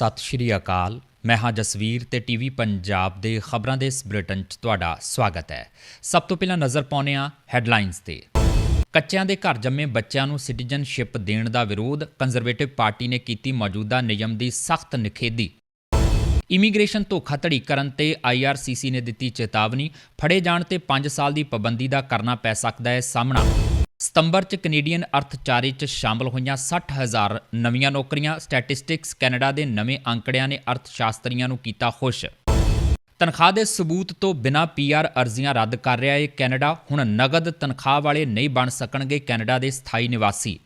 ਸਤਿ ਸ਼੍ਰੀ ਅਕਾਲ। ਮੈਂ ਹਾਂ ਜਸਵੀਰ ਤੇ ਟੀਵੀ ਪੰਜਾਬ ਦੇ ਖਬਰਾਂ ਦੇ ਇਸ ਬੁਲੇਟਿਨ 'ਚ ਤੁਹਾਡਾ ਸਵਾਗਤ ਹੈ। ਸਭ ਤੋਂ ਪਹਿਲਾਂ ਨਜ਼ਰ ਪਾਉਂਦੇ ਹਾਂ ਹੈਡਲਾਈਨਸ ਤੇ। ਕੱਚਿਆਂ ਦੇ ਘਰ ਜੰਮੇ ਬੱਚਿਆਂ ਨੂੰ ਸਿਟੀਜ਼ਨਸ਼ਿਪ ਦੇਣ ਦਾ ਵਿਰੋਧ ਕੰਜ਼ਰਵੇਟਿਵ ਪਾਰਟੀ ਨੇ ਕੀਤੀ ਮੌਜੂਦਾ ਨਿਯਮ ਦੀ ਸਖਤ ਨਿਖੇਧੀ। ਇਮੀਗ੍ਰੇਸ਼ਨ ਧੋਖਾਧੜੀ ਕਰਨ ਤੇ ਆਈਆਰਸੀਸੀ ਨੇ ਦਿੱਤੀ ਚੇਤਾਵਨੀ, ਫੜੇ ਜਾਣ ਤੇ 5 ਸਾਲ ਦੀ ਪਾਬੰਦੀ ਦਾ ਕਰਨਾ ਪੈ ਸਕਦਾ ਹੈ ਸਾਹਮਣਾ। ਸਤੰਬਰ 'ਚ ਕੈਨੇਡੀਅਨ ਅਰਥਚਾਰੇ 'ਚ ਸ਼ਾਮਲ ਹੋਈਆਂ 60000 ਨਵੀਆਂ ਨੌਕਰੀਆਂ ਸਟੈਟਿਸਟਿਕਸ ਕੈਨੇਡਾ ਦੇ ਨਵੇਂ ਅੰਕੜਿਆਂ ਨੇ ਅਰਥਸ਼ਾਸਤਰੀਆਂ ਨੂੰ ਕੀਤਾ ਖੁਸ਼। ਤਨਖਾਹ ਦੇ ਸਬੂਤ ਤੋਂ ਬਿਨਾਂ ਪੀਆਰ ਅਰਜ਼ੀਆਂ ਰੱਦ ਕਰ ਰਿਹਾ ਹੈ ਕੈਨੇਡਾ ਹੁਣ ਨਗਦ ਤਨਖਾਹ ਵਾਲੇ ਨਹੀਂ ਬਣ ਸਕਣਗੇ ਕੈਨੇਡਾ ਦੇ ਸਥਾਈ ਨਿਵਾਸੀ।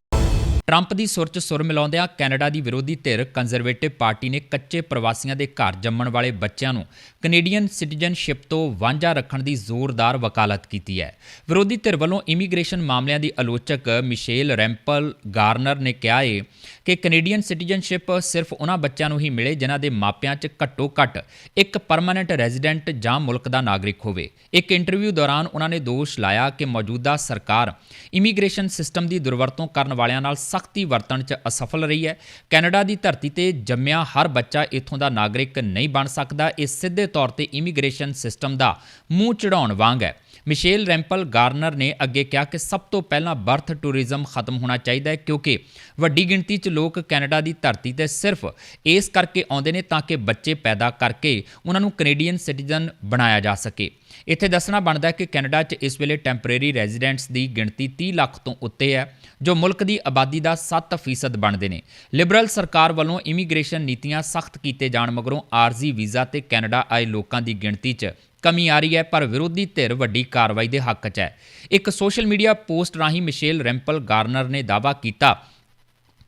ਟਰੰਪ ਦੀ ਸੁਰ 'ਚ ਸੁਰ ਮਿਲਾਉਂਦਿਆਂ ਕੈਨੇਡਾ ਦੀ ਵਿਰੋਧੀ ਧਿਰ ਕੰਜ਼ਰਵੇਟਿਵ ਪਾਰਟੀ ਨੇ ਕੱਚੇ ਪ੍ਰਵਾਸੀਆਂ ਦੇ ਘਰ ਜੰਮਣ ਵਾਲੇ ਬੱਚਿਆਂ ਨੂੰ ਕੈਨੇਡੀਅਨ ਸਿਟੀਜ਼ਨਸ਼ਿਪ ਤੋਂ ਵਾਂਝਾ ਰੱਖਣ ਦੀ ਜ਼ੋਰਦਾਰ ਵਕਾਲਤ ਕੀਤੀ ਹੈ। ਵਿਰੋਧੀ ਧਿਰ ਵੱਲੋਂ ਇਮੀਗ੍ਰੇਸ਼ਨ ਮਾਮਲਿਆਂ ਦੀ ਆਲੋਚਕ ਮਿਸ਼ੇਲ ਰੈਂਪਲ ਗਾਰਨਰ ਨੇ ਕਿਹਾ ਹੈ ਕਿ ਕੈਨੇਡੀਅਨ ਸਿਟੀਜ਼ਨਸ਼ਿਪ ਸਿਰਫ ਉਹਨਾਂ ਬੱਚਿਆਂ ਨੂੰ ਹੀ ਮਿਲੇ ਜਿਨ੍ਹਾਂ ਦੇ ਮਾਪਿਆਂ 'ਚ ਘੱਟੋ-ਘੱਟ ਇੱਕ ਪਰਮਾਨੈਂਟ ਰੈਜ਼ੀਡੈਂਟ ਜਾਂ ਮੁਲਕ ਦਾ ਨਾਗਰਿਕ ਹੋਵੇ। ਇੱਕ ਇੰਟਰਵਿਊ ਦੌਰਾਨ ਉਹਨਾਂ ਨੇ ਦੋਸ਼ ਲਾਇਆ ਕਿ ਮੌਜੂਦਾ ਸਰਕਾਰ ਇਮੀਗ੍ਰੇਸ਼ਨ ਸਿਸਟਮ ਦੀ ਦੁਰਵਰਤੋਂ ਕਰਨ ਵਾਲਿਆਂ ਨਾਲ ਸਖਤੀ ਵਰਤਣ 'ਚ ਅਸਫਲ ਰਹੀ ਹੈ। ਕੈਨੇਡਾ ਦੀ ਧਰਤੀ ਤੇ ਜੰਮਿਆ ਹਰ ਬੱਚਾ ਇੱਥੋਂ ਦਾ ਨਾਗਰਿਕ ਨਹੀਂ ਬਣ ਸਕਦਾ। ਇਹ ਸਿੱਧੇ ਤੌਰ ਤੇ ਇਮੀਗ੍ਰੇਸ਼ਨ ਸਿਸਟਮ ਦਾ ਮੂੰਹ ਚੜਾਉਣ ਵਾਂਗ ਹੈ। ਮਿਸ਼ੇਲ ਰੈਂਪਲ ਗਾਰਨਰ ਨੇ ਅੱਗੇ ਕਿਹਾ ਕਿ ਸਭ ਤੋਂ ਪਹਿਲਾਂ ਬਰਥ ਟੂਰਿਜ਼ਮ ਖਤਮ ਹੋਣਾ ਚਾਹੀਦਾ ਹੈ ਕਿਉਂਕਿ ਵੱਡੀ ਗਿਣਤੀ 'ਚ ਲੋਕ ਕੈਨੇਡਾ ਦੀ ਧਰਤੀ ਤੇ ਸਿਰਫ ਇਸ ਕਰਕੇ ਆਉਂਦੇ ਨੇ ਤਾਂ ਕਿ ਬੱਚੇ ਪੈਦਾ ਕਰਕੇ ਉਹਨਾਂ ਨੂੰ ਕੈਨੇਡੀਅਨ ਸਿਟੀਜ਼ਨ ਬਣਾਇਆ ਜਾ ਸਕੇ। ਇੱਥੇ ਦੱਸਣਾ ਬਣਦਾ ਹੈ ਕਿ ਕੈਨੇਡਾ 'ਚ ਇਸ ਵੇਲੇ ਟੈਂਪਰੇਰੀ ਰੈਜ਼ੀਡੈਂਟਸ ਦੀ ਗਿਣਤੀ 30 ਲੱਖ ਤੋਂ ਉੱਤੇ ਹੈ, ਜੋ ਮੁਲਕ ਦੀ ਆਬਾਦੀ ਦਾ 7% ਬਣਦੇ ਨੇ। ਲਿਬਰਲ ਸਰਕਾਰ ਵੱਲੋਂ ਇਮੀਗ੍ਰੇਸ਼ਨ ਨੀਤੀਆਂ ਸਖਤ ਕੀਤੇ ਜਾਣ ਮਗਰੋਂ ਆਰਜ਼ੀ ਵੀਜ਼ਾ ਤੇ ਕੈਨੇਡਾ ਆਏ ਲੋਕਾਂ ਦੀ ਗਿਣਤੀ 'ਚ ਕਮੀ ਆ ਰਹੀ ਹੈ, ਪਰ ਵਿਰੋਧੀ ਧਿਰ ਵੱਡੀ ਕਾਰਵਾਈ ਦੇ ਹੱਕ 'ਚ ਹੈ। ਇੱਕ ਸੋਸ਼ਲ ਮੀਡੀਆ ਪੋਸਟ ਰਾਹੀਂ ਮਿਸ਼ੇਲ ਰੈਂਪਲ ਗਾਰਨਰ ਨੇ ਦਾਅਵਾ ਕੀਤਾ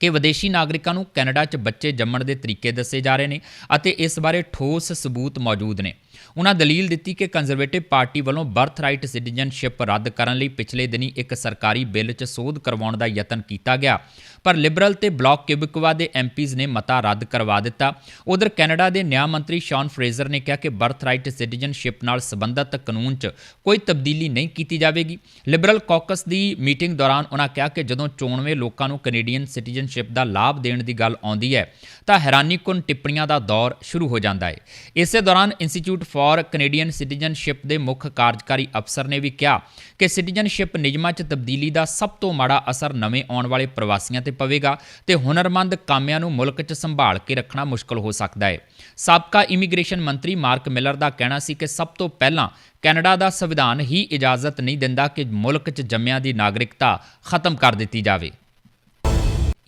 ਕਿ ਵਿਦੇਸ਼ੀ ਨਾਗਰਿਕਾਂ ਨੂੰ ਕੈਨੇਡਾ 'ਚ ਬੱਚੇ ਜੰਮਣ ਦੇ ਤਰੀਕੇ ਦੱਸੇ ਜਾ ਰਹੇ ਨੇ ਅਤੇ ਇਸ ਬਾਰੇ ਠੋਸ ਸਬੂਤ ਮੌਜੂਦ ਨੇ। ਉਹਨਾਂ ਦਲੀਲ ਦਿੱਤੀ ਕਿ ਕੰਜ਼ਰਵੇਟਿਵ ਪਾਰਟੀ ਵੱਲੋਂ ਬਰਥ ਰਾਈਟ ਸਿਟੀਜ਼ਨਸ਼ਿਪ ਰੱਦ ਕਰਨ ਲਈ ਪਿਛਲੇ ਦਿਨੀ ਇੱਕ ਸਰਕਾਰੀ ਬਿੱਲ 'ਚ ਸੋਧ ਕਰਵਾਉਣ ਦਾ ਯਤਨ ਕੀਤਾ ਗਿਆ। ਪਰ ਲਿਬਰਲ ਤੇ ਬਲਾਕ ਕਿਬਕਵਾ ਦੇ ਐਮਪੀਜ਼ ਨੇ ਮਤਾ ਰੱਦ ਕਰਵਾ ਦਿੱਤਾ। ਉਧਰ ਕੈਨੇਡਾ ਦੇ ਨਿਆਂ ਮੰਤਰੀ ਸ਼ੌਨ ਫਰੇਜ਼ਰ ਨੇ ਕਿਹਾ ਕਿ ਬਰਥ ਰਾਈਟ ਸਿਟੀਜ਼ਨਸ਼ਿਪ ਨਾਲ ਸੰਬੰਧਤ ਕਾਨੂੰਨ 'ਚ ਕੋਈ ਤਬਦੀਲੀ ਨਹੀਂ ਕੀਤੀ ਜਾਵੇਗੀ। ਲਿਬਰਲ ਕਾਕਸ ਦੀ ਮੀਟਿੰਗ ਦੌਰਾਨ ਉਹਨਾਂ ਕਿਹਾ ਕਿ ਜਦੋਂ ਚੋਣਵੇਂ ਲੋਕਾਂ ਨੂੰ ਕੈਨੇਡੀਅਨ ਸਿਟੀਜ਼ਨਸ਼ਿਪ ਦਾ ਲਾਭ ਦੇਣ ਦੀ ਗੱਲ ਆਉਂਦੀ ਹੈ, ਤਾਂ ਹੈਰਾਨੀਕੁਨ ਟਿੱਪਣੀਆਂ ਦਾ ਦੌਰ ਸ਼ੁਰੂ ਹੋ ਜਾਂਦਾ ਹੈ। ਇਸੇ ਦੌਰਾਨ ਇੰਸਟੀਚਿਊਟ ਫਾਰ ਕੈਨੇਡੀਅਨ ਸਿਟੀਜ਼ਨਸ਼ਿਪ ਦੇ ਮੁੱਖ ਕਾਰਜਕਾਰੀ ਅਫਸਰ ਨੇ ਵੀ ਕਿਹਾ ਕਿ ਸਿਟੀਜ਼ਨਸ਼ਿਪ ਨਿਯਮਾਂ 'ਚ ਤਬਦੀਲੀ ਦਾ ਸਭ ਤੋਂ ਮਾੜਾ ਅਸਰ ਨਵੇਂ ਆਉਣ ਵਾਲੇ ਪ੍ਰਵਾਸੀਆਂ ਤੇ ਪਵੇਗਾ ਤੇ ਹੁਨਰਮੰਦ ਕਾਮਿਆਂ ਨੂੰ ਮੁਲਕ 'ਚ ਸੰਭਾਲ ਕੇ ਰੱਖਣਾ ਮੁਸ਼ਕਲ ਹੋ ਸਕਦਾ ਹੈ। ਸਾਬਕਾ ਇਮੀਗ੍ਰੇਸ਼ਨ ਮੰਤਰੀ ਮਾਰਕ ਮਿਲਰ ਦਾ ਕਹਿਣਾ ਸੀ ਕਿ ਸਭ ਤੋਂ ਪਹਿਲਾਂ ਕੈਨੇਡਾ ਦਾ ਸੰਵਿਧਾਨ ਹੀ ਇਜਾਜ਼ਤ ਨਹੀਂ ਦਿੰਦਾ ਕਿ ਮੁਲਕ 'ਚ ਜੰਮਿਆਂ ਦੀ ਨਾਗਰਿਕਤਾ ਖਤਮ ਕਰ ਦਿੱਤੀ ਜਾਵੇ।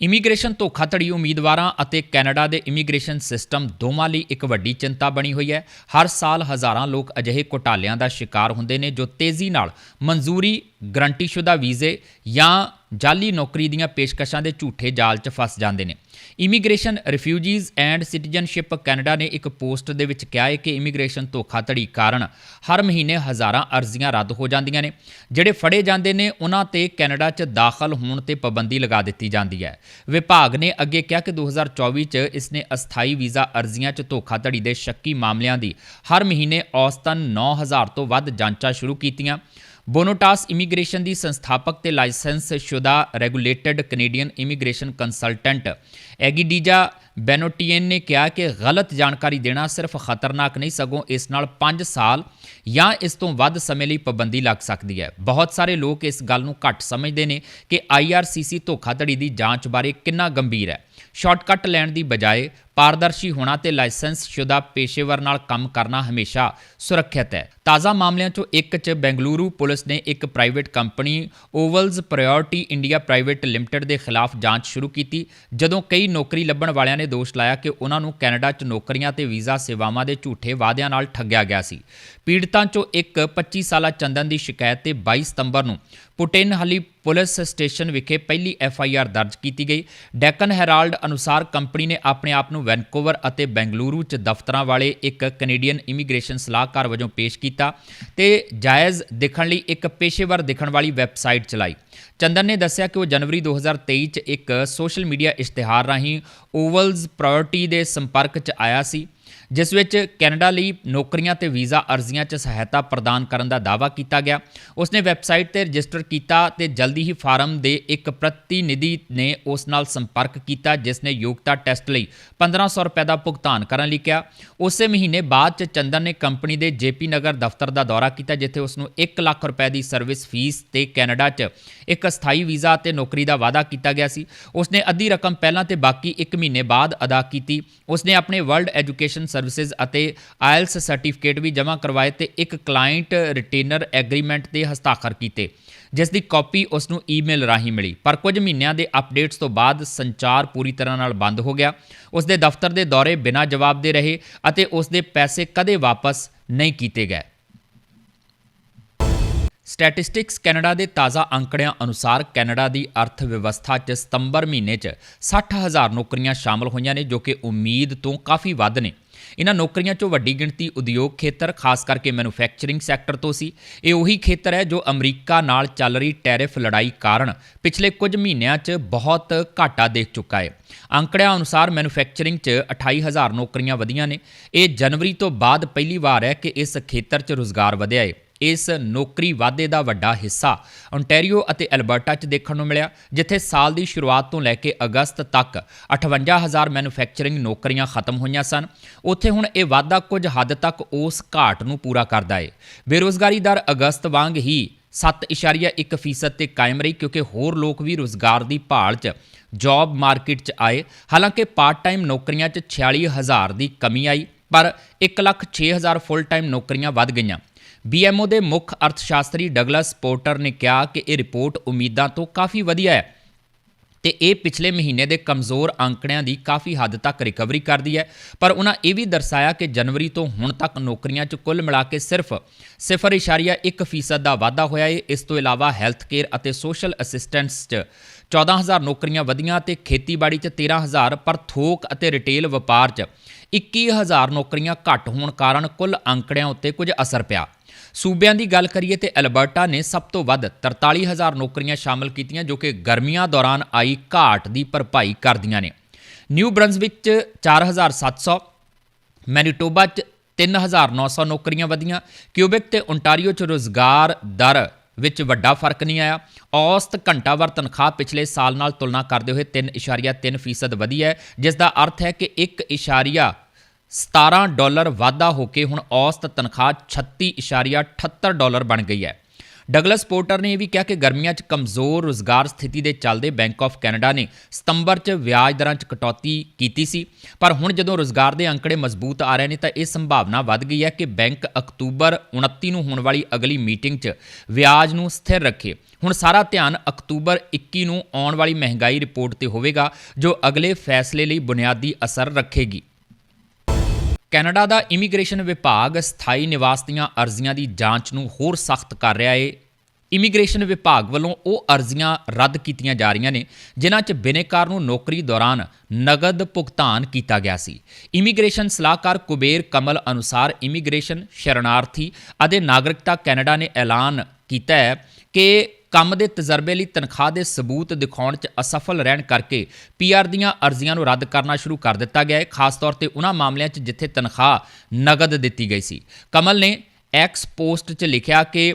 ਇਮੀਗ੍ਰੇਸ਼ਨ ਧੋਖਾਧੜੀ ਉਮੀਦਵਾਰਾਂ ਅਤੇ ਕੈਨੇਡਾ ਦੇ ਇਮੀਗ੍ਰੇਸ਼ਨ ਸਿਸਟਮ ਦੋਵਾਂ ਲਈ ਇੱਕ ਵੱਡੀ ਚਿੰਤਾ ਬਣੀ ਹੋਈ ਹੈ। ਹਰ ਸਾਲ ਹਜ਼ਾਰਾਂ ਲੋਕ ਅਜਿਹੇ ਘੁਟਾਲਿਆਂ ਦਾ ਸ਼ਿਕਾਰ ਹੁੰਦੇ ਨੇ ਜੋ ਤੇਜ਼ੀ ਨਾਲ ਮਨਜ਼ੂਰੀ, ਗਰੰਟੀਸ਼ੁਦਾ ਵੀਜ਼ੇ ਜਾਂ ਜਾਲੀ ਨੌਕਰੀ ਦੀਆਂ ਪੇਸ਼ਕਸ਼ਾਂ ਦੇ ਝੂਠੇ ਜਾਲ 'ਚ ਫਸ ਜਾਂਦੇ ਨੇ। Immigration refugees and citizenship Canada ਨੇ ਇੱਕ ਪੋਸਟ ਦੇ ਵਿੱਚ ਕਿਹਾ ਹੈ ਕਿ ਇਮੀਗ੍ਰੇਸ਼ਨ ਧੋਖਾਧੜੀ ਕਾਰਨ ਹਰ ਮਹੀਨੇ ਹਜ਼ਾਰਾਂ ਅਰਜ਼ੀਆਂ ਰੱਦ ਹੋ ਜਾਂਦੀਆਂ ਨੇ। ਜਿਹੜੇ ਫੜੇ ਜਾਂਦੇ ਨੇ, ਉਹਨਾਂ ਤੇ ਕੈਨੇਡਾ 'ਚ ਦਾਖਲ ਹੋਣ ਤੇ ਪਾਬੰਦੀ ਲਗਾ ਦਿੱਤੀ ਜਾਂਦੀ ਹੈ। ਵਿਭਾਗ ਨੇ ਅੱਗੇ ਕਿਹਾ ਕਿ 2024 'ਚ ਇਸ ਨੇ ਅਸਥਾਈ ਵੀਜ਼ਾ ਅਰਜ਼ੀਆਂ 'ਚ ਧੋਖਾਧੜੀ ਦੇ ਸ਼ੱਕੀ ਮਾਮਲਿਆਂ ਦੀ ਹਰ ਮਹੀਨੇ ਔਸਤਨ 9000 ਤੋਂ ਵੱਧ ਜਾਂਚਾਂ ਸ਼ੁਰੂ ਕੀਤੀਆਂ। ਬੋਨੋਟਾਸ ਇਮੀਗ੍ਰੇਸ਼ਨ ਦੀ ਸੰਸਥਾਪਕ ਤੇ ਲਾਇਸੈਂਸ ਸ਼ੁਦਾ ਰੈਗੂਲੇਟਡ ਕੈਨੇਡੀਅਨ ਇਮੀਗ੍ਰੇਸ਼ਨ ਕੰਸਲਟੈਂਟ ਐਗੀਡੀਜਾ ਬੈਨੋਟੀਅਨ ਨੇ ਕਿਹਾ ਕਿ ਗਲਤ ਜਾਣਕਾਰੀ ਦੇਣਾ ਸਿਰਫ ਖਤਰਨਾਕ ਨਹੀਂ, ਸਗੋਂ ਇਸ ਨਾਲ 5 ਸਾਲ ਜਾਂ ਇਸ ਤੋਂ ਵੱਧ ਸਮੇਂ ਲਈ ਪਾਬੰਦੀ ਲੱਗ ਸਕਦੀ ਹੈ। ਬਹੁਤ ਸਾਰੇ ਲੋਕ ਇਸ ਗੱਲ ਨੂੰ ਘੱਟ ਸਮਝਦੇ ਨੇ ਕਿ ਆਈਆਰਸੀਸੀ ਧੋਖਾਧੜੀ ਦੀ ਜਾਂਚ ਬਾਰੇ ਕਿੰਨਾ ਗੰਭੀਰ ਹੈ। ਸ਼ਾਰਟਕਟ ਲੈਣ ਦੀ ਬਜਾਏ ਪਾਰਦਰਸ਼ੀ ਹੋਣਾ ਤੇ ਲਾਇਸੈਂਸ ਸ਼ੁਦਾ ਪੇਸ਼ੇਵਰ ਨਾਲ ਕੰਮ ਕਰਨਾ ਹਮੇਸ਼ਾ ਸੁਰੱਖਿਅਤ ਹੈ। ਤਾਜ਼ਾ ਮਾਮਲਿਆਂ 'ਚੋਂ ਇੱਕ 'ਚ ਬੈਂਗਲੁਰੂ ਪੁਲਿਸ ਨੇ ਇੱਕ private company Ovals priority India private limited ਦੇ ਖਿਲਾਫ ਜਾਂਚ ਸ਼ੁਰੂ ਕੀਤੀ, ਜਦੋਂ ਕਈ ਨੌਕਰੀ ਲੱਭਣ ਵਾਲਿਆਂ ਨੇ ਦੋਸ਼ ਲਾਇਆ ਕਿ ਉਹਨਾਂ ਨੂੰ ਕੈਨੇਡਾ 'ਚ ਨੌਕਰੀਆਂ ਤੇ ਵੀਜ਼ਾ ਸੇਵਾਵਾਂ ਦੇ ਝੂਠੇ ਵਾਅਦਿਆਂ ਨਾਲ ਠੱਗਿਆ ਗਿਆ ਸੀ। ਪੀੜਤਾਂ 'ਚੋਂ ਇੱਕ 25 ਸਾਲਾ ਚੰਦਨ ਦੀ ਸ਼ਿਕਾਇਤ ਤੇ 22 ਸਤੰਬਰ ਨੂੰ ਪੁਟਿਨਹਲੀ ਪੁਲਿਸ ਸਟੇਸ਼ਨ ਵਿਖੇ ਪਹਿਲੀ ਐਫ ਆਈ ਆਰ ਦਰਜ ਕੀਤੀ ਗਈ। ਡੈਕਨ ਹੈਰਾਲਡ ਅਨੁਸਾਰ ਕੰਪਨੀ ਨੇ ਆਪਣੇ ਆਪ ਨੂੰ ਵੈਨਕੂਵਰ ਅਤੇ ਬੈਂਗਲੁਰੂ 'ਚ ਦਫ਼ਤਰਾਂ ਵਾਲੇ ਇੱਕ ਕੈਨੇਡੀਅਨ ਇਮੀਗ੍ਰੇਸ਼ਨ ਸਲਾਹਕਾਰ ਵਜੋਂ ਪੇਸ਼ ਕੀਤਾ ਤੇ ਜਾਇਜ਼ ਦਿਖਣ ਲਈ ਇੱਕ ਪੇਸ਼ੇਵਰ ਦਿਖਣ ਵਾਲੀ ਵੈਬਸਾਈਟ ਚਲਾਈ। ਚੰਦਨ ਨੇ ਦੱਸਿਆ ਕਿ ਉਹ ਜਨਵਰੀ 2023 'ਚ ਇੱਕ ਸੋਸ਼ਲ ਮੀਡੀਆ ਇਸ਼ਤਿਹਾਰ ਰਾਹੀਂ ਓਵਲਜ਼ ਪ੍ਰਾਇੋਰਟੀ ਦੇ ਸੰਪਰਕ 'ਚ ਆਇਆ ਸੀ। ਜਿਸ ਵਿੱਚ ਕੈਨੇਡਾ ਲਈ ਨੌਕਰੀਆਂ ਤੇ ਵੀਜ਼ਾ ਅਰਜ਼ੀਆਂ 'ਚ ਸਹਾਇਤਾ ਪ੍ਰਦਾਨ ਕਰਨ ਦਾ ਦਾਅਵਾ ਕੀਤਾ ਗਿਆ। ਉਸਨੇ ਵੈਬਸਾਈਟ ਤੇ ਰਜਿਸਟਰ ਕੀਤਾ ਤੇ ਜਲਦੀ ਹੀ ਫਾਰਮ ਦੇ ਇੱਕ ਪ੍ਰਤੀਨਿਧੀ ਨੇ ਉਸ ਨਾਲ ਸੰਪਰਕ ਕੀਤਾ, ਜਿਸ ਨੇ ਯੋਗਤਾ ਟੈਸਟ ਲਈ 1500 ਰੁਪਏ ਦਾ ਭੁਗਤਾਨ ਕਰਨ ਲਈ ਕਿਹਾ। ਉਸੇ ਮਹੀਨੇ ਬਾਅਦ 'ਚ ਚੰਦਨ ਨੇ ਕੰਪਨੀ ਦੇ ਜੇਪੀ ਨਗਰ ਦਫ਼ਤਰ ਦਾ ਦੌਰਾ ਕੀਤਾ, ਜਿੱਥੇ ਉਸ ਨੂੰ 1 ਲੱਖ ਰੁਪਏ ਦੀ ਸਰਵਿਸ ਫੀਸ ਤੇ ਕੈਨੇਡਾ 'ਚ ਇੱਕ ਅਸਥਾਈ ਵੀਜ਼ਾ ਤੇ ਨੌਕਰੀ ਦਾ ਵਾਅਦਾ ਕੀਤਾ ਗਿਆ ਸੀ। ਉਸਨੇ ਅੱਧੀ ਰਕਮ ਪਹਿਲਾਂ ਤੇ ਬਾਕੀ 1 ਮਹੀਨੇ ਬਾਅਦ ਅਦਾ ਕੀਤੀ। ਉਸਨੇ ਆਪਣੇ ਵਰਲਡ ਐਜੂਕੇਸ਼ਨ ਸਰਵਿਸਿਜ਼ ਅਤੇ ਆਇਲਸ ਸਰਟੀਫਿਕੇਟ ਵੀ ਜਮ੍ਹਾਂ ਕਰਵਾਏ ਤੇ ਇੱਕ ਕਲਾਇੰਟ ਰਿਟੇਨਰ ਐਗਰੀਮੈਂਟ ਤੇ ਹਸਤਾਖਰ ਕੀਤੇ, ਜਿਸ ਦੀ ਕਾਪੀ ਉਸ ਨੂੰ ਈਮੇਲ ਰਾਹੀਂ ਮਿਲੀ। ਪਰ ਕੁਝ ਮਹੀਨਿਆਂ ਦੇ ਅਪਡੇਟਸ ਤੋਂ ਬਾਅਦ ਸੰਚਾਰ ਪੂਰੀ ਤਰ੍ਹਾਂ ਨਾਲ ਬੰਦ ਹੋ ਗਿਆ। ਉਸ ਦੇ ਦਫ਼ਤਰ ਦੇ ਦੌਰੇ ਬਿਨਾਂ ਜਵਾਬ ਦੇ ਰਹੇ ਅਤੇ ਉਸ ਦੇ ਪੈਸੇ ਕਦੇ ਵਾਪਸ ਨਹੀਂ ਕੀਤੇ ਗਏ। ਸਟੈਟਿਸਟਿਕਸ ਕੈਨੇਡਾ ਦੇ ਤਾਜ਼ਾ ਅੰਕੜਿਆਂ ਅਨੁਸਾਰ ਕੈਨੇਡਾ ਦੀ ਅਰਥ ਵਿਵਸਥਾ 'ਚ ਸਤੰਬਰ ਮਹੀਨੇ 'ਚ 60000 ਨੌਕਰੀਆਂ ਸ਼ਾਮਲ ਹੋਈਆਂ ਨੇ, ਜੋ ਕਿ ਉਮੀਦ ਤੋਂ ਕਾਫੀ ਵੱਧ ਨੇ। ਇਹਨਾਂ ਨੌਕਰੀਆਂ 'ਚੋਂ ਵੱਡੀ ਗਿਣਤੀ ਉਦਯੋਗ ਖੇਤਰ, ਖਾਸ ਕਰਕੇ ਮੈਨੂਫੈਕਚਰਿੰਗ ਸੈਕਟਰ ਤੋਂ ਸੀ। ਇਹ ਉਹੀ ਖੇਤਰ ਹੈ ਜੋ ਅਮਰੀਕਾ ਨਾਲ ਚੱਲ ਰਹੀ ਟੈਰਿਫ ਲੜਾਈ ਕਾਰਨ ਪਿਛਲੇ ਕੁਝ ਮਹੀਨਿਆਂ 'ਚ ਬਹੁਤ ਘਾਟਾ ਦੇਖ ਚੁੱਕਾ ਹੈ। ਅੰਕੜਿਆਂ ਅਨੁਸਾਰ ਮੈਨੂਫੈਕਚਰਿੰਗ 'ਚ 28000 ਨੌਕਰੀਆਂ ਵਧੀਆਂ ਨੇ। ਇਹ ਜਨਵਰੀ ਤੋਂ ਬਾਅਦ ਪਹਿਲੀ ਵਾਰ ਹੈ ਕਿ ਇਸ ਖੇਤਰ 'ਚ ਰੁਜ਼ਗਾਰ ਵਧਿਆ ਹੈ ਇਸ ਨੌਕਰੀ ਵਾਧੇ ਦਾ ਵੱਡਾ ਹਿੱਸਾ ontario ਅਤੇ ਐਲਬਰਟਾ 'ਚ ਦੇਖਣ ਨੂੰ ਮਿਲਿਆ ਜਿੱਥੇ ਸਾਲ ਦੀ ਸ਼ੁਰੂਆਤ ਤੋਂ ਲੈ ਕੇ ਅਗਸਤ ਤੱਕ 58000 ਮੈਨੂਫੈਕਚਰਿੰਗ ਨੌਕਰੀਆਂ ਖਤਮ ਹੋਈਆਂ ਸਨ। ਉੱਥੇ ਹੁਣ ਇਹ ਵਾਧਾ ਕੁਝ ਹੱਦ ਤੱਕ ਉਸ ਘਾਟ ਨੂੰ ਪੂਰਾ ਕਰਦਾ ਹੈ ਬੇਰੋਜ਼ਗਾਰੀ ਦਰ ਅਗਸਤ ਵਾਂਗ ਹੀ 7.1% ਤੇ ਕਾਇਮ ਰਹੀ ਕਿਉਂਕਿ ਹੋਰ ਲੋਕ ਵੀ ਰੋਜ਼ਗਾਰ ਦੀ ਭਾਲ 'ਚ ਜੌਬ ਮਾਰਕੀਟ 'ਚ ਆਏ। ਹਾਲਾਂਕਿ ਪਾਰਟ ਟਾਈਮ ਨੌਕਰੀਆਂ 'ਚ 46000 ਦੀ ਕਮੀ ਆਈ ਪਰ 1,06,000 ਫੁੱਲ ਟਾਈਮ ਨੌਕਰੀਆਂ ਵੱਧ ਗਈਆਂ। ਬੀਐਮਓ ਦੇ ਮੁੱਖ ਅਰਥਸ਼ਾਸਤਰੀ ਡਗਲਸ ਪੋਰਟਰ ਨੇ ਕਿਹਾ ਕਿ ਇਹ ਰਿਪੋਰਟ ਉਮੀਦਾਂ ਤੋਂ ਕਾਫੀ ਵਧੀਆ ਹੈ ਤੇ ਇਹ ਪਿਛਲੇ ਮਹੀਨੇ ਦੇ ਕਮਜ਼ੋਰ ਅੰਕੜਿਆਂ ਦੀ ਕਾਫੀ ਹੱਦ ਤੱਕ ਰਿਕਵਰੀ ਕਰਦੀ ਹੈ। ਪਰ ਉਹਨਾਂ ਇਹ ਵੀ ਦਰਸਾਇਆ ਕਿ ਜਨਵਰੀ ਤੋਂ ਹੁਣ ਤੱਕ ਨੌਕਰੀਆਂ 'ਚ ਕੁੱਲ ਮਿਲਾ ਕੇ ਸਿਰਫ 0.1% ਦਾ ਵਾਧਾ ਹੋਇਆ ਹੈ ਇਸ ਤੋਂ ਇਲਾਵਾ ਹੈਲਥ ਕੇਅਰ ਅਤੇ ਸੋਸ਼ਲ ਅਸਿਸਟੈਂਟਸ 'ਚ 14000 ਨੌਕਰੀਆਂ ਵਧੀਆਂ ਤੇ ਖੇਤੀਬਾੜੀ 'ਚ 13000 ਪਰ ਥੋਕ ਅਤੇ ਰਿਟੇਲ ਵਪਾਰ 'ਚ 21000 ਨੌਕਰੀਆਂ ਘੱਟ ਹੋਣ ਕਾਰਨ ਕੁੱਲ ਅੰਕੜਿਆਂ ਉੱਤੇ ਕੁਝ ਅਸਰ ਪਿਆ। ਸੂਬਿਆਂ ਦੀ ਗੱਲ ਕਰੀਏ ਤੇ ਅਲਬਰਟਾ ਨੇ ਸਭ ਤੋਂ ਵੱਧ 43000 ਨੌਕਰੀਆਂ ਸ਼ਾਮਲ ਕੀਤੀਆਂ, ਜੋ ਕਿ ਗਰਮੀਆਂ ਦੌਰਾਨ ਆਈ ਘਾਟ ਦੀ ਭਰਪਾਈ ਕਰਦੀਆਂ ਨੇ। ਨਿਊ ਬ੍ਰੰਜ਼ਵਿਕ 'ਚ 4700 ਮੈਨੀਟੋਬਾ 'ਚ 3900 ਨੌਕਰੀਆਂ ਵਧੀਆਂ, ਕਿਊਬਿਕ ਤੇ ਓਨਟਾਰੀਓ 'ਚ ਰੋਜ਼ਗਾਰ ਦਰ ਵਿੱਚ ਵੱਡਾ ਫ਼ਰਕ ਨਹੀਂ ਆਇਆ। ਔਸਤ ਘੰਟਾਵਾਰ ਤਨਖਾਹ ਪਿਛਲੇ ਸਾਲ ਨਾਲ ਤੁਲਨਾ ਕਰਦੇ ਹੋਏ 3.3% ਵਧੀ ਹੈ, ਜਿਸ ਦਾ ਅਰਥ ਹੈ ਕਿ 1.17 ਡਾਲਰ ਵਾਧਾ ਹੋ ਕੇ ਹੁਣ ਔਸਤ ਤਨਖਾਹ 36.78 ਡਾਲਰ ਬਣ ਗਈ ਹੈ। ਡਗਲਸ ਪੋਰਟਰ ਨੇ ਇਹ ਵੀ ਕਿਹਾ ਕਿ ਗਰਮੀਆਂ 'ਚ ਕਮਜ਼ੋਰ ਰੋਜ਼ਗਾਰ ਸਥਿਤੀ ਦੇ ਚੱਲਦੇ ਬੈਂਕ ਆਫ ਕੈਨੇਡਾ ਨੇ ਸਤੰਬਰ 'ਚ ਵਿਆਜ ਦਰਾਂ 'ਚ ਕਟੌਤੀ ਕੀਤੀ ਸੀ। ਪਰ ਹੁਣ ਜਦੋਂ ਰੋਜ਼ਗਾਰ ਦੇ ਅੰਕੜੇ ਮਜ਼ਬੂਤ ਆ ਰਹੇ ਨੇ ਤਾਂ ਇਹ ਸੰਭਾਵਨਾ ਵੱਧ ਗਈ ਹੈ ਕਿ ਬੈਂਕ ਅਕਤੂਬਰ 29 ਨੂੰ ਹੋਣ ਵਾਲੀ ਅਗਲੀ ਮੀਟਿੰਗ 'ਚ ਵਿਆਜ ਨੂੰ ਸਥਿਰ ਰੱਖੇ। ਹੁਣ ਸਾਰਾ ਧਿਆਨ ਅਕਤੂਬਰ 21 ਨੂੰ ਆਉਣ ਵਾਲੀ ਮਹਿੰਗਾਈ ਰਿਪੋਰਟ ਤੇ ਹੋਵੇਗਾ, ਜੋ ਅਗਲੇ ਫੈਸਲੇ ਲਈ ਬੁਨਿਆਦੀ ਅਸਰ ਰੱਖੇਗੀ। ਕੈਨੇਡਾ ਦਾ ਇਮੀਗ੍ਰੇਸ਼ਨ ਵਿਭਾਗ ਸਥਾਈ ਨਿਵਾਸ ਦੀਆਂ ਅਰਜ਼ੀਆਂ ਦੀ ਜਾਂਚ ਨੂੰ ਹੋਰ ਸਖਤ ਕਰ ਰਿਹਾ ਹੈ ਇਮੀਗ੍ਰੇਸ਼ਨ ਵਿਭਾਗ ਵੱਲੋਂ ਉਹ ਅਰਜ਼ੀਆਂ ਰੱਦ ਕੀਤੀਆਂ ਜਾ ਰਹੀਆਂ ਨੇ, ਜਿਨ੍ਹਾਂ 'ਚ ਬਿਨੇਕਾਰ ਨੂੰ ਨੌਕਰੀ ਦੌਰਾਨ ਨਗਦ ਭੁਗਤਾਨ ਕੀਤਾ ਗਿਆ ਸੀ। ਇਮੀਗ੍ਰੇਸ਼ਨ ਸਲਾਹਕਾਰ ਕੁਬੇਰ ਕਮਲ ਅਨੁਸਾਰ ਇਮੀਗ੍ਰੇਸ਼ਨ ਸ਼ਰਨਾਰਥੀ ਅਤੇ ਨਾਗਰਿਕਤਾ ਕੈਨੇਡਾ ਨੇ ਐਲਾਨ ਕੀਤਾ ਹੈ ਕਿ ਕੰਮ ਦੇ ਤਜਰਬੇ ਲਈ ਤਨਖਾਹ ਦੇ ਸਬੂਤ ਦਿਖਾਉਣ 'ਚ ਅਸਫਲ ਰਹਿਣ ਕਰਕੇ ਪੀਆਰ ਦੀਆਂ ਅਰਜ਼ੀਆਂ ਨੂੰ ਰੱਦ ਕਰਨਾ ਸ਼ੁਰੂ ਕਰ ਦਿੱਤਾ ਗਿਆ ਹੈ। ਖਾਸ ਤੌਰ ਤੇ ਉਹਨਾਂ ਮਾਮਲਿਆਂ 'ਚ ਜਿੱਥੇ ਤਨਖਾਹ ਨਗਦ ਦਿੱਤੀ ਗਈ ਸੀ। ਕਮਲ ਨੇ ਐਕਸ ਪੋਸਟ 'ਚ ਲਿਖਿਆ ਕਿ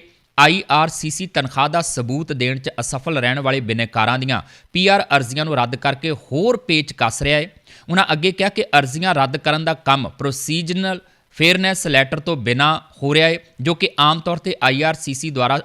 IRCC ਤਨਖਾਹ ਦਾ ਸਬੂਤ ਦੇਣ 'ਚ ਅਸਫਲ ਰਹਿਣ ਵਾਲੇ ਬਿਨੇਕਾਰਾਂ ਦੀਆਂ ਪੀਆਰ ਅਰਜ਼ੀਆਂ ਨੂੰ ਰੱਦ ਕਰਕੇ ਹੋਰ ਪੇਚ ਕੱਸ ਰਿਹਾ ਹੈ। ਉਹਨਾਂ ਅੱਗੇ ਕਿਹਾ ਕਿ ਅਰਜ਼ੀਆਂ ਰੱਦ ਕਰਨ ਦਾ ਕੰਮ ਪ੍ਰੋਸੀਜਨਲ ਫੇਅਰਨੈਸ ਲੈਟਰ ਤੋਂ ਬਿਨਾ ਹੋ ਰਿਹਾ ਹੈ, ਜੋ ਕਿ ਆਮ ਤੌਰ ਤੇ IRCC ਦੁਆਰਾ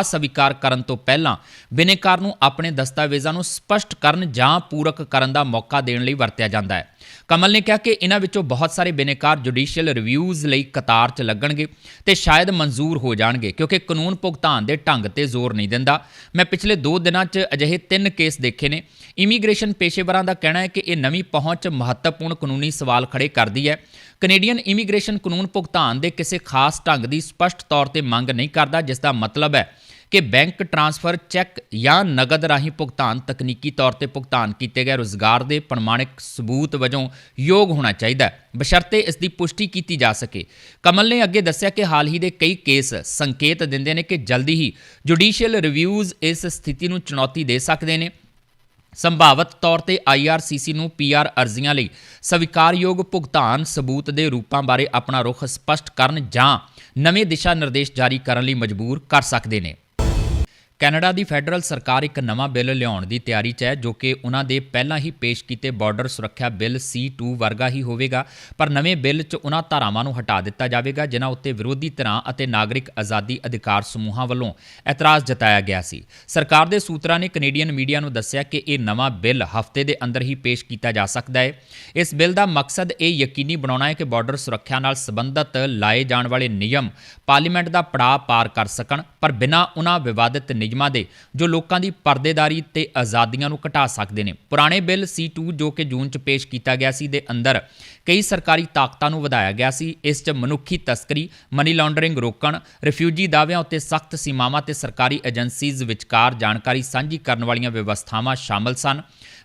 ਅਸਵੀਕਾਰ ਕਰਨ ਤੋਂ ਪਹਿਲਾਂ ਬਿਨੇਕਾਰ ਨੂੰ ਆਪਣੇ ਦਸਤਾਵੇਜ਼ਾਂ ਨੂੰ ਸਪਸ਼ਟ ਕਰਨ ਜਾਂ ਪੂਰਕ ਕਰਨ ਦਾ ਮੌਕਾ ਦੇਣ ਲਈ ਵਰਤਿਆ ਜਾਂਦਾ ਹੈ। ਕਮਲ ਨੇ ਕਿਹਾ ਕਿ ਇਹਨਾਂ ਵਿੱਚੋਂ ਬਹੁਤ ਸਾਰੇ ਬਿਨੇਕਾਰ ਜੁਡੀਸ਼ੀਅਲ ਰਿਵਿਊਜ਼ ਲਈ ਕਤਾਰ 'ਚ ਲੱਗਣਗੇ ਤੇ ਸ਼ਾਇਦ ਮਨਜ਼ੂਰ ਹੋ ਜਾਣਗੇ ਕਿਉਂਕਿ ਕਾਨੂੰਨ ਭੁਗਤਾਨ ਦੇ ਢੰਗ ਤੇ ਜ਼ੋਰ ਨਹੀਂ ਦਿੰਦਾ। ਮੈਂ ਪਿਛਲੇ 2 ਦਿਨਾਂ 'ਚ ਅਜਿਹੇ ਤਿੰਨ ਕੇਸ ਦੇਖੇ ਨੇ। ਇਮੀਗ੍ਰੇਸ਼ਨ ਪੇਸ਼ੇਵਰਾਂ ਦਾ ਕਹਿਣਾ ਹੈ ਕਿ ਇਹ ਨਵੀਂ ਪਹੁੰਚ ਮਹੱਤਵਪੂਰਨ ਕਾਨੂੰਨੀ ਸਵਾਲ ਖੜੇ ਕਰਦੀ ਹੈ। ਕੈਨੇਡੀਅਨ ਇਮੀਗ੍ਰੇਸ਼ਨ ਕਾਨੂੰਨ ਭੁਗਤਾਨ ਦੇ ਕਿਸੇ ਖਾਸ ਢੰਗ ਦੀ ਸਪਸ਼ਟ ਤੌਰ ਤੇ ਮੰਗ ਨਹੀਂ ਕਰਦਾ, ਜਿਸ ਦਾ ਮਤਲਬ ਹੈ ਕਿ ਬੈਂਕ ਟ੍ਰਾਂਸਫਰ, ਚੈੱਕ ਜਾਂ ਨਗਦ ਰਾਹੀਂ ਭੁਗਤਾਨ ਤਕਨੀਕੀ ਤੌਰ ਤੇ ਭੁਗਤਾਨ ਕੀਤੇ ਗਏ ਰੋਜ਼ਗਾਰ ਦੇ ਪ੍ਰਮਾਣਿਕ ਸਬੂਤ ਵਜੋਂ ਯੋਗ ਹੋਣਾ ਚਾਹੀਦਾ ਹੈ। ਬਸ਼ਰਤੇ ਇਸ ਦੀ ਪੁਸ਼ਟੀ ਕੀਤੀ ਜਾ ਸਕੇ। ਕਮਲ ਨੇ ਅੱਗੇ ਦੱਸਿਆ ਕਿ ਹਾਲ ਹੀ ਦੇ ਕਈ ਕੇਸ ਸੰਕੇਤ ਦਿੰਦੇ ਨੇ ਕਿ ਜਲਦੀ ਹੀ ਜੁਡੀਸ਼ੀਅਲ ਰਿਵਿਊਜ਼ ਇਸ ਸਥਿਤੀ ਨੂੰ ਚੁਣੌਤੀ ਦੇ ਸਕਦੇ ਨੇ। ਸੰਭਾਵਤ ਤੌਰ ਤੇ IRCC ਨੂੰ PR ਅਰਜ਼ੀਆਂ ਲਈ ਸਵੀਕਾਰਯੋਗ ਭੁਗਤਾਨ ਸਬੂਤ ਦੇ ਰੂਪਾਂ ਬਾਰੇ ਆਪਣਾ ਰੁਖ ਸਪਸ਼ਟ ਕਰਨ ਜਾਂ ਨਵੇਂ ਦਿਸ਼ਾ ਨਿਰਦੇਸ਼ ਜਾਰੀ ਕਰਨ ਲਈ ਮਜਬੂਰ ਕਰ ਸਕਦੇ ਨੇ। ਕੈਨੇਡਾ ਦੀ ਫੈਡਰਲ ਸਰਕਾਰ ਇੱਕ ਨਵਾਂ ਬਿੱਲ ਲਿਆਉਣ ਦੀ ਤਿਆਰੀ 'ਚ ਹੈ, ਜੋ ਕਿ ਉਹਨਾਂ ਦੇ ਪਹਿਲਾਂ ਹੀ ਪੇਸ਼ ਕੀਤੇ ਬਾਰਡਰ ਸੁਰੱਖਿਆ ਬਿੱਲ C2 ਵਰਗਾ ਹੀ ਹੋਵੇਗਾ। ਪਰ ਨਵੇਂ ਬਿੱਲ 'ਚ ਉਹਨਾਂ ਧਾਰਾਵਾਂ ਨੂੰ ਹਟਾ ਦਿੱਤਾ ਜਾਵੇਗਾ, ਜਿਨ੍ਹਾਂ ਉੱਤੇ ਵਿਰੋਧੀ ਧਿਰਾਂ ਅਤੇ ਨਾਗਰਿਕ ਆਜ਼ਾਦੀ ਅਧਿਕਾਰ ਸਮੂਹਾਂ ਵੱਲੋਂ ਇਤਰਾਜ਼ ਜਤਾਇਆ ਗਿਆ ਸੀ। ਸਰਕਾਰ ਦੇ ਸੂਤਰਾਂ ਨੇ ਕੈਨੇਡੀਅਨ ਮੀਡੀਆ ਨੂੰ ਦੱਸਿਆ ਕਿ ਇਹ ਨਵਾਂ ਬਿੱਲ ਹਫ਼ਤੇ ਦੇ ਅੰਦਰ ਹੀ ਪੇਸ਼ ਕੀਤਾ ਜਾ ਸਕਦਾ ਹੈ। ਇਸ ਬਿੱਲ ਦਾ ਮਕਸਦ ਇਹ ਯਕੀਨੀ ਬਣਾਉਣਾ ਹੈ ਕਿ ਬਾਰਡਰ ਸੁਰੱਖਿਆ ਨਾਲ ਸੰਬੰਧਿਤ ਲਾਏ ਜਾਣ ਵਾਲੇ ਨਿਯਮ ਪਾਰਲੀਮੈਂਟ ਦਾ ਪੜਾਅ ਪਾਰ ਕਰ ਸਕਣ, ਪਰ ਬਿਨਾਂ ਉਹਨਾਂ ਵਿਵਾਦਿਤ ਨਿਯਮਾਂ ਦੇ, ਜੋ ਲੋਕਾਂ ਦੀ ਪਰਦੇਦਾਰੀ ਤੇ ਆਜ਼ਾਦੀਆਂ ਨੂੰ ਘਟਾ ਸਕਦੇ ਨੇ। ਪੁਰਾਣੇ ਬਿੱਲ C2 ਜੋ ਕਿ ਜੂਨ 'ਚ ਪੇਸ਼ ਕੀਤਾ ਗਿਆ ਸੀ, ਦੇ ਅੰਦਰ ਕਈ ਸਰਕਾਰੀ ਤਾਕਤਾਂ ਨੂੰ ਵਧਾਇਆ ਗਿਆ ਸੀ। ਇਸ 'ਚ ਮਨੁੱਖੀ ਤਸਕਰੀ ਮਨੀ ਲਾਂਡਰਿੰਗ ਰੋਕਣ ਰਿਫਿਊਜੀ ਦਾਅਵਿਆਂ ਉੱਤੇ ਸਖਤ ਸੀਮਾਵਾਂ ਤੇ ਸਰਕਾਰੀ ਏਜੰਸੀਜ਼ ਵਿਚਕਾਰ ਜਾਣਕਾਰੀ ਸਾਂਝੀ ਕਰਨ ਵਾਲੀਆਂ ਵਿਵਸਥਾਵਾਂ ਸ਼ਾਮਲ ਸਨ।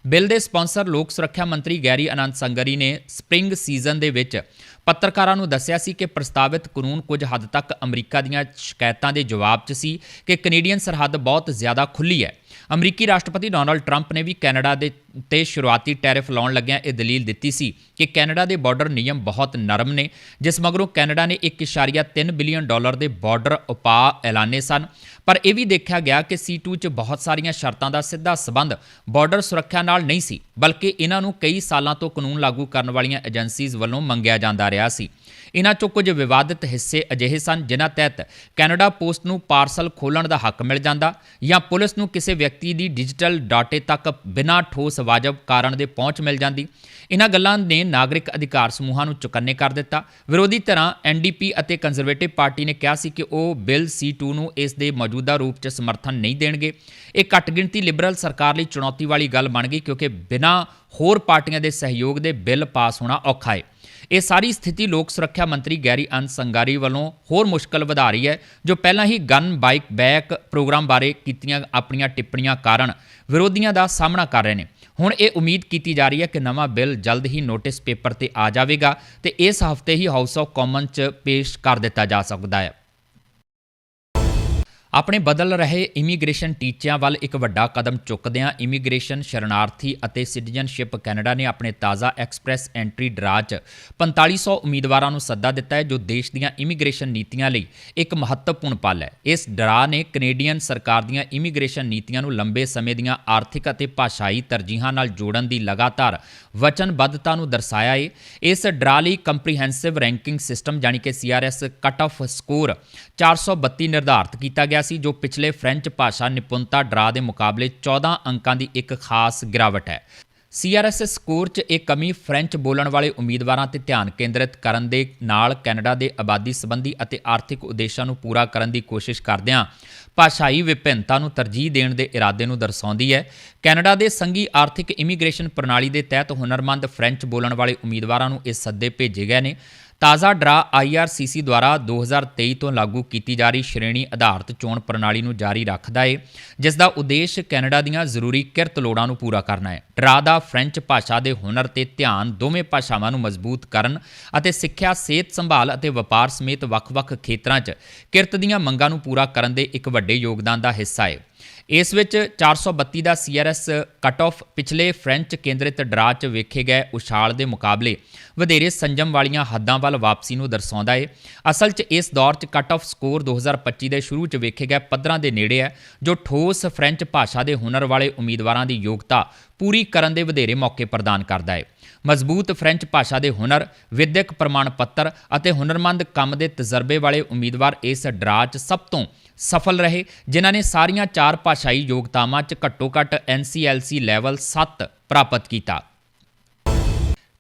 ਬਿੱਲ ਦੇ ਸਪਾਂਸਰ ਲੋਕ ਸੁਰੱਖਿਆ ਮੰਤਰੀ ਗੈਰੀ ਅਨੰਦ ਸੰਗਰੀ ਨੇ ਸਪ੍ਰਿੰਗ ਸੀਜ਼ਨ ਦੇ ਵਿੱਚ ਪੱਤਰਕਾਰਾਂ ਨੂੰ ਦੱਸਿਆ ਸੀ ਕਿ ਪ੍ਰਸਤਾਵਿਤ ਕਾਨੂੰਨ ਕੁਝ ਹੱਦ ਤੱਕ ਅਮਰੀਕਾ ਦੀਆਂ ਸ਼ਿਕਾਇਤਾਂ ਦੇ ਜਵਾਬ 'ਚ ਸੀ ਕਿ ਕੈਨੇਡੀਅਨ ਸਰਹੱਦ ਬਹੁਤ ਜ਼ਿਆਦਾ ਖੁੱਲੀ ਹੈ। ਅਮਰੀਕੀ ਰਾਸ਼ਟਰਪਤੀ ਡੋਨਲਡ ਟਰੰਪ ਨੇ ਵੀ ਕੈਨੇਡਾ ਦੇ ਤੇ ਸ਼ੁਰੂਆਤੀ ਟੈਰਿਫ ਲਾਉਣ ਲੱਗਿਆਂ ਇਹ ਦਲੀਲ ਦਿੱਤੀ ਸੀ ਕਿ ਕੈਨੇਡਾ ਦੇ ਬਾਰਡਰ ਨਿਯਮ ਬਹੁਤ ਨਰਮ ਨੇ, ਜਿਸ ਮਗਰੋਂ ਕੈਨੇਡਾ ਨੇ 1.3 ਬਿਲੀਅਨ ਡਾਲਰ ਦੇ ਬਾਰਡਰ ਉਪਾਅ ਐਲਾਨੇ ਸਨ। ਪਰ ਇਹ ਵੀ ਦੇਖਿਆ ਗਿਆ ਕਿ C2 'ਚ ਬਹੁਤ ਸਾਰੀਆਂ ਸ਼ਰਤਾਂ ਦਾ ਸਿੱਧਾ ਸਬੰਧ ਬਾਰਡਰ ਸੁਰੱਖਿਆ ਨਾਲ ਨਹੀਂ ਸੀ, ਬਲਕਿ ਇਹਨਾਂ ਨੂੰ ਕਈ ਸਾਲਾਂ ਤੋਂ ਕਾਨੂੰਨ ਲਾਗੂ ਕਰਨ ਵਾਲੀਆਂ ਏਜੰਸੀਜ਼ ਵੱਲੋਂ ਮੰਗਿਆ ਜਾਂਦਾ ਰਿਹਾ ਸੀ। ਇਹਨਾਂ 'ਚੋਂ ਕੁਝ ਵਿਵਾਦਿਤ ਹਿੱਸੇ ਅਜਿਹੇ ਸਨ ਜਿਨ੍ਹਾਂ ਤਹਿਤ ਕੈਨੇਡਾ ਪੋਸਟ ਨੂੰ ਪਾਰਸਲ ਖੋਲਣ ਦਾ ਹੱਕ ਮਿਲ ਜਾਂਦਾ ਜਾਂ ਪੁਲਿਸ ਨੂੰ ਕਿਸੇ ਵਿਅਕਤੀ ਦੀ ਡਿਜੀਟਲ ਡਾਟੇ ਤੱਕ ਬਿਨਾਂ ਠੋਸ ਵਾਜਬ ਕਾਰਨ ਦੇ ਪਹੁੰਚ ਮਿਲ ਜਾਂਦੀ। ਇਹਨਾਂ ਗੱਲਾਂ ਨੇ ਨਾਗਰਿਕ ਅਧਿਕਾਰ ਸਮੂਹਾਂ ਨੂੰ ਚੁਕੰਨੇ ਕਰ ਦਿੱਤਾ। ਵਿਰੋਧੀ ਧਿਰਾਂ ਐਨਡੀਪੀ ਅਤੇ ਕੰਜ਼ਰਵੇਟਿਵ ਪਾਰਟੀ ਨੇ ਕਿਹਾ ਸੀ ਕਿ ਉਹ ਬਿੱਲ C2 ਨੂੰ ਇਸ ਦੇ ਮੌਜੂਦਾ ਰੂਪ 'ਚ ਸਮਰਥਨ ਨਹੀਂ ਦੇਣਗੇ। ਇਹ ਘੱਟ ਗਿਣਤੀ ਲਿਬਰਲ ਸਰਕਾਰ ਲਈ ਚੁਣੌਤੀ ਵਾਲੀ ਗੱਲ ਬਣ ਗਈ ਕਿਉਂਕਿ ਬਿਨਾਂ ਹੋਰ ਪਾਰਟੀਆਂ ਦੇ ਸਹਿਯੋਗ ਦੇ ਬਿੱਲ ਪਾਸ ਹੋਣਾ ਔਖਾ ਹੈ। ਇਹ ਸਾਰੀ ਸਥਿਤੀ ਲੋਕ ਸੁਰੱਖਿਆ ਮੰਤਰੀ ਗੈਰੀ ਅਨ ਸੰਗਾਰੀ ਵੱਲੋਂ ਹੋਰ ਮੁਸ਼ਕਲ ਵਧਾ ਰਹੀ ਹੈ, ਜੋ ਪਹਿਲਾਂ ਹੀ ਗਨ, ਬਾਈਕ, ਬੈਕ ਪ੍ਰੋਗਰਾਮ ਬਾਰੇ ਕੀਤੀਆਂ ਆਪਣੀਆਂ ਟਿੱਪਣੀਆਂ ਕਾਰਨ ਵਿਰੋਧੀਆਂ ਦਾ ਸਾਹਮਣਾ ਕਰ ਰਹੇ ਨੇ। ਹੁਣ ਇਹ ਉਮੀਦ ਕੀਤੀ ਜਾ ਰਹੀ ਹੈ ਕਿ ਨਵਾਂ ਬਿੱਲ ਜਲਦ ਹੀ ਨੋਟਿਸ ਪੇਪਰ ਤੇ ਆ ਜਾਵੇਗਾ ਤੇ ਇਸ ਹਫ਼ਤੇ ਹੀ ਹਾਊਸ ਆਫ ਕਾਮਨ 'ਚ ਪੇਸ਼ ਕਰ ਦਿੱਤਾ ਜਾ ਸਕਦਾ ਹੈ। ਆਪਣੇ ਬਦਲ ਰਹੇ ਇਮੀਗ੍ਰੇਸ਼ਨ ਟੀਚਿਆਂ ਵੱਲ ਇੱਕ ਵੱਡਾ ਕਦਮ ਚੁੱਕਦਿਆਂ ਇਮੀਗ੍ਰੇਸ਼ਨ ਸ਼ਰਨਾਰਥੀ ਅਤੇ ਸਿਟੀਜ਼ਨਸ਼ਿਪ ਕੈਨੇਡਾ ਨੇ ਆਪਣੇ ਤਾਜ਼ਾ ਐਕਸਪ੍ਰੈਸ ਐਂਟਰੀ ਡਰਾ 'ਚ 4500 ਉਮੀਦਵਾਰਾਂ ਨੂੰ ਸੱਦਾ ਦਿੱਤਾ ਹੈ, ਜੋ ਦੇਸ਼ ਦੀਆਂ ਇਮੀਗ੍ਰੇਸ਼ਨ ਨੀਤੀਆਂ ਲਈ ਇੱਕ ਮਹੱਤਵਪੂਰਨ ਪਲ ਹੈ। ਇਸ ਡਰਾ ਨੇ ਕੈਨੇਡੀਅਨ ਸਰਕਾਰ ਦੀਆਂ ਇਮੀਗ੍ਰੇਸ਼ਨ ਨੀਤੀਆਂ ਨੂੰ ਲੰਬੇ ਸਮੇਂ ਦੀਆਂ ਆਰਥਿਕ ਅਤੇ ਭਾਸ਼ਾਈ ਤਰਜੀਹਾਂ ਨਾਲ ਜੋੜਨ ਦੀ ਲਗਾਤਾਰ ਵਚਨਬੱਧਤਾ ਨੂੰ ਦਰਸਾਇਆ ਹੈ ਇਸ ਡਰਾ ਲਈ ਕੰਪਰੀਹੈਂਸਿਵ ਰੈਂਕਿੰਗ ਸਿਸਟਮ ਜਾਨੀ ਕਿ CRS ਕਟ ਆਫ ਸਕੋਰ 432 ਨਿਰਧਾਰਤ ਕੀਤਾ ਗਿਆ ਸੀ ਜੋ ਪਿਛਲੇ ਫ੍ਰੈਂਚ ਭਾਸ਼ਾ ਨਿਪੁੰਨਤਾ ਡਰਾ ਦੇ ਮੁਕਾਬਲੇ 14 ਅੰਕਾਂ ਦੀ ਇੱਕ ਖਾਸ ਗਿਰਾਵਟ ਹੈ। CRS ਸਕੋਰ 'ਚ ਇਹ ਕਮੀ ਫ੍ਰੈਂਚ ਬੋਲਣ ਵਾਲੇ ਉਮੀਦਵਾਰਾਂ ਤੇ ਧਿਆਨ ਕੇਂਦਰਿਤ ਕਰਨ ਦੇ ਨਾਲ ਕੈਨੇਡਾ ਦੇ ਆਬਾਦੀ ਸੰਬੰਧੀ ਅਤੇ ਆਰਥਿਕ ਉਦੇਸ਼ਾਂ ਨੂੰ ਪੂਰਾ ਕਰਨ ਦੀ ਕੋਸ਼ਿਸ਼ ਕਰਦਿਆਂ ਭਾਸ਼ਾਈ ਵਿਭਿੰਨਤਾ ਨੂੰ ਤਰਜੀਹ ਦੇਣ ਦੇ ਇਰਾਦੇ ਨੂੰ ਦਰਸਾਉਂਦੀ ਹੈ। ਕੈਨੇਡਾ ਦੇ ਸੰਘੀ ਆਰਥਿਕ ਇਮੀਗ੍ਰੇਸ਼ਨ ਪ੍ਰਣਾਲੀ ਦੇ ਤਹਿਤ ਹੁਨਰਮੰਦ ਫ੍ਰੈਂਚ ਬੋਲਣ ਵਾਲੇ ਉਮੀਦਵਾਰਾਂ ਨੂੰ ਇਸ ਸੱਦੇ ਭੇਜੇ ਗਏ ਨੇ। ਤਾਜ਼ਾ ਡਰਾ IRCC ਦੁਆਰਾ 2023 ਤੋਂ ਲਾਗੂ ਕੀਤੀ ਜਾ ਰਹੀ ਸ਼੍ਰੇਣੀ ਆਧਾਰਿਤ ਚੋਣ ਪ੍ਰਣਾਲੀ ਨੂੰ ਜਾਰੀ ਰੱਖਦਾ ਹੈ ਜਿਸ ਦਾ ਉਦੇਸ਼ ਕੈਨੇਡਾ ਦੀਆਂ ਜ਼ਰੂਰੀ ਕਿਰਤ ਲੋੜਾਂ ਨੂੰ ਪੂਰਾ ਕਰਨਾ ਹੈ ਡਰਾ ਦਾ ਫ੍ਰੈਂਚ ਭਾਸ਼ਾ ਦੇ ਹੁਨਰ ਤੇ ਧਿਆਨ ਦੋਵੇਂ ਭਾਸ਼ਾਵਾਂ ਨੂੰ ਮਜ਼ਬੂਤ ਕਰਨ ਅਤੇ ਸਿੱਖਿਆ, ਸਿਹਤ ਸੰਭਾਲ ਅਤੇ ਵਪਾਰ ਸਮੇਤ ਵੱਖ-ਵੱਖ ਖੇਤਰਾਂ 'ਚ ਕਿਰਤ ਦੀਆਂ ਮੰਗਾਂ ਨੂੰ ਪੂਰਾ ਕਰਨ ਦੇ ਇੱਕ ਵੱਡੇ ਯੋਗਦਾਨ ਦਾ ਹਿੱਸਾ ਹੈ ਇਸ ਵਿੱਚ 432 ਦਾ CRS ਕਟ ਆਫ ਪਿਛਲੇ ਫ੍ਰੈਂਚ ਕੇਂਦਰਿਤ ਡਰਾ 'ਚ ਵੇਖੇ ਗਏ ਉਛਾਲ ਦੇ ਮੁਕਾਬਲੇ ਵਧੇਰੇ ਸੰਜਮ ਵਾਲੀਆਂ ਹੱਦਾਂ ਵੱਲ ਵਾਪਸੀ ਨੂੰ ਦਰਸਾਉਂਦਾ ਹੈ ਅਸਲ 'ਚ ਇਸ ਦੌਰ 'ਚ ਕਟ ਆਫ ਸਕੋਰ 2025 ਦੇ ਸ਼ੁਰੂ 'ਚ ਵੇਖੇ ਗਏ ਪੱਧਰਾਂ ਦੇ ਨੇੜੇ ਹੈ, ਜੋ ਠੋਸ ਫ੍ਰੈਂਚ ਭਾਸ਼ਾ ਦੇ ਹੁਨਰ ਵਾਲੇ ਉਮੀਦਵਾਰਾਂ ਦੀ ਯੋਗਤਾ ਪੂਰੀ ਕਰਨ ਦੇ ਵਧੇਰੇ ਮੌਕੇ ਪ੍ਰਦਾਨ ਕਰਦਾ ਹੈ ਮਜ਼ਬੂਤ ਫ੍ਰੈਂਚ ਭਾਸ਼ਾ ਦੇ ਹੁਨਰ, ਵਿਦਿਅਕ ਪ੍ਰਮਾਣ ਪੱਤਰ ਅਤੇ ਹੁਨਰਮੰਦ ਕੰਮ ਦੇ ਤਜਰਬੇ ਵਾਲੇ ਉਮੀਦਵਾਰ ਇਸ ਡਰਾ 'ਚ ਸਭ ਤੋਂ ਸਫਲ ਰਹੇ, ਜਿਨ੍ਹਾਂ ਨੇ ਸਾਰੀਆਂ ਚਾਰ ਭਾਸ਼ਾਈ ਯੋਗਤਾਵਾਂ 'ਚ ਘੱਟੋ-ਘੱਟ NCLC ਲੈਵਲ 7 ਪ੍ਰਾਪਤ ਕੀਤਾ।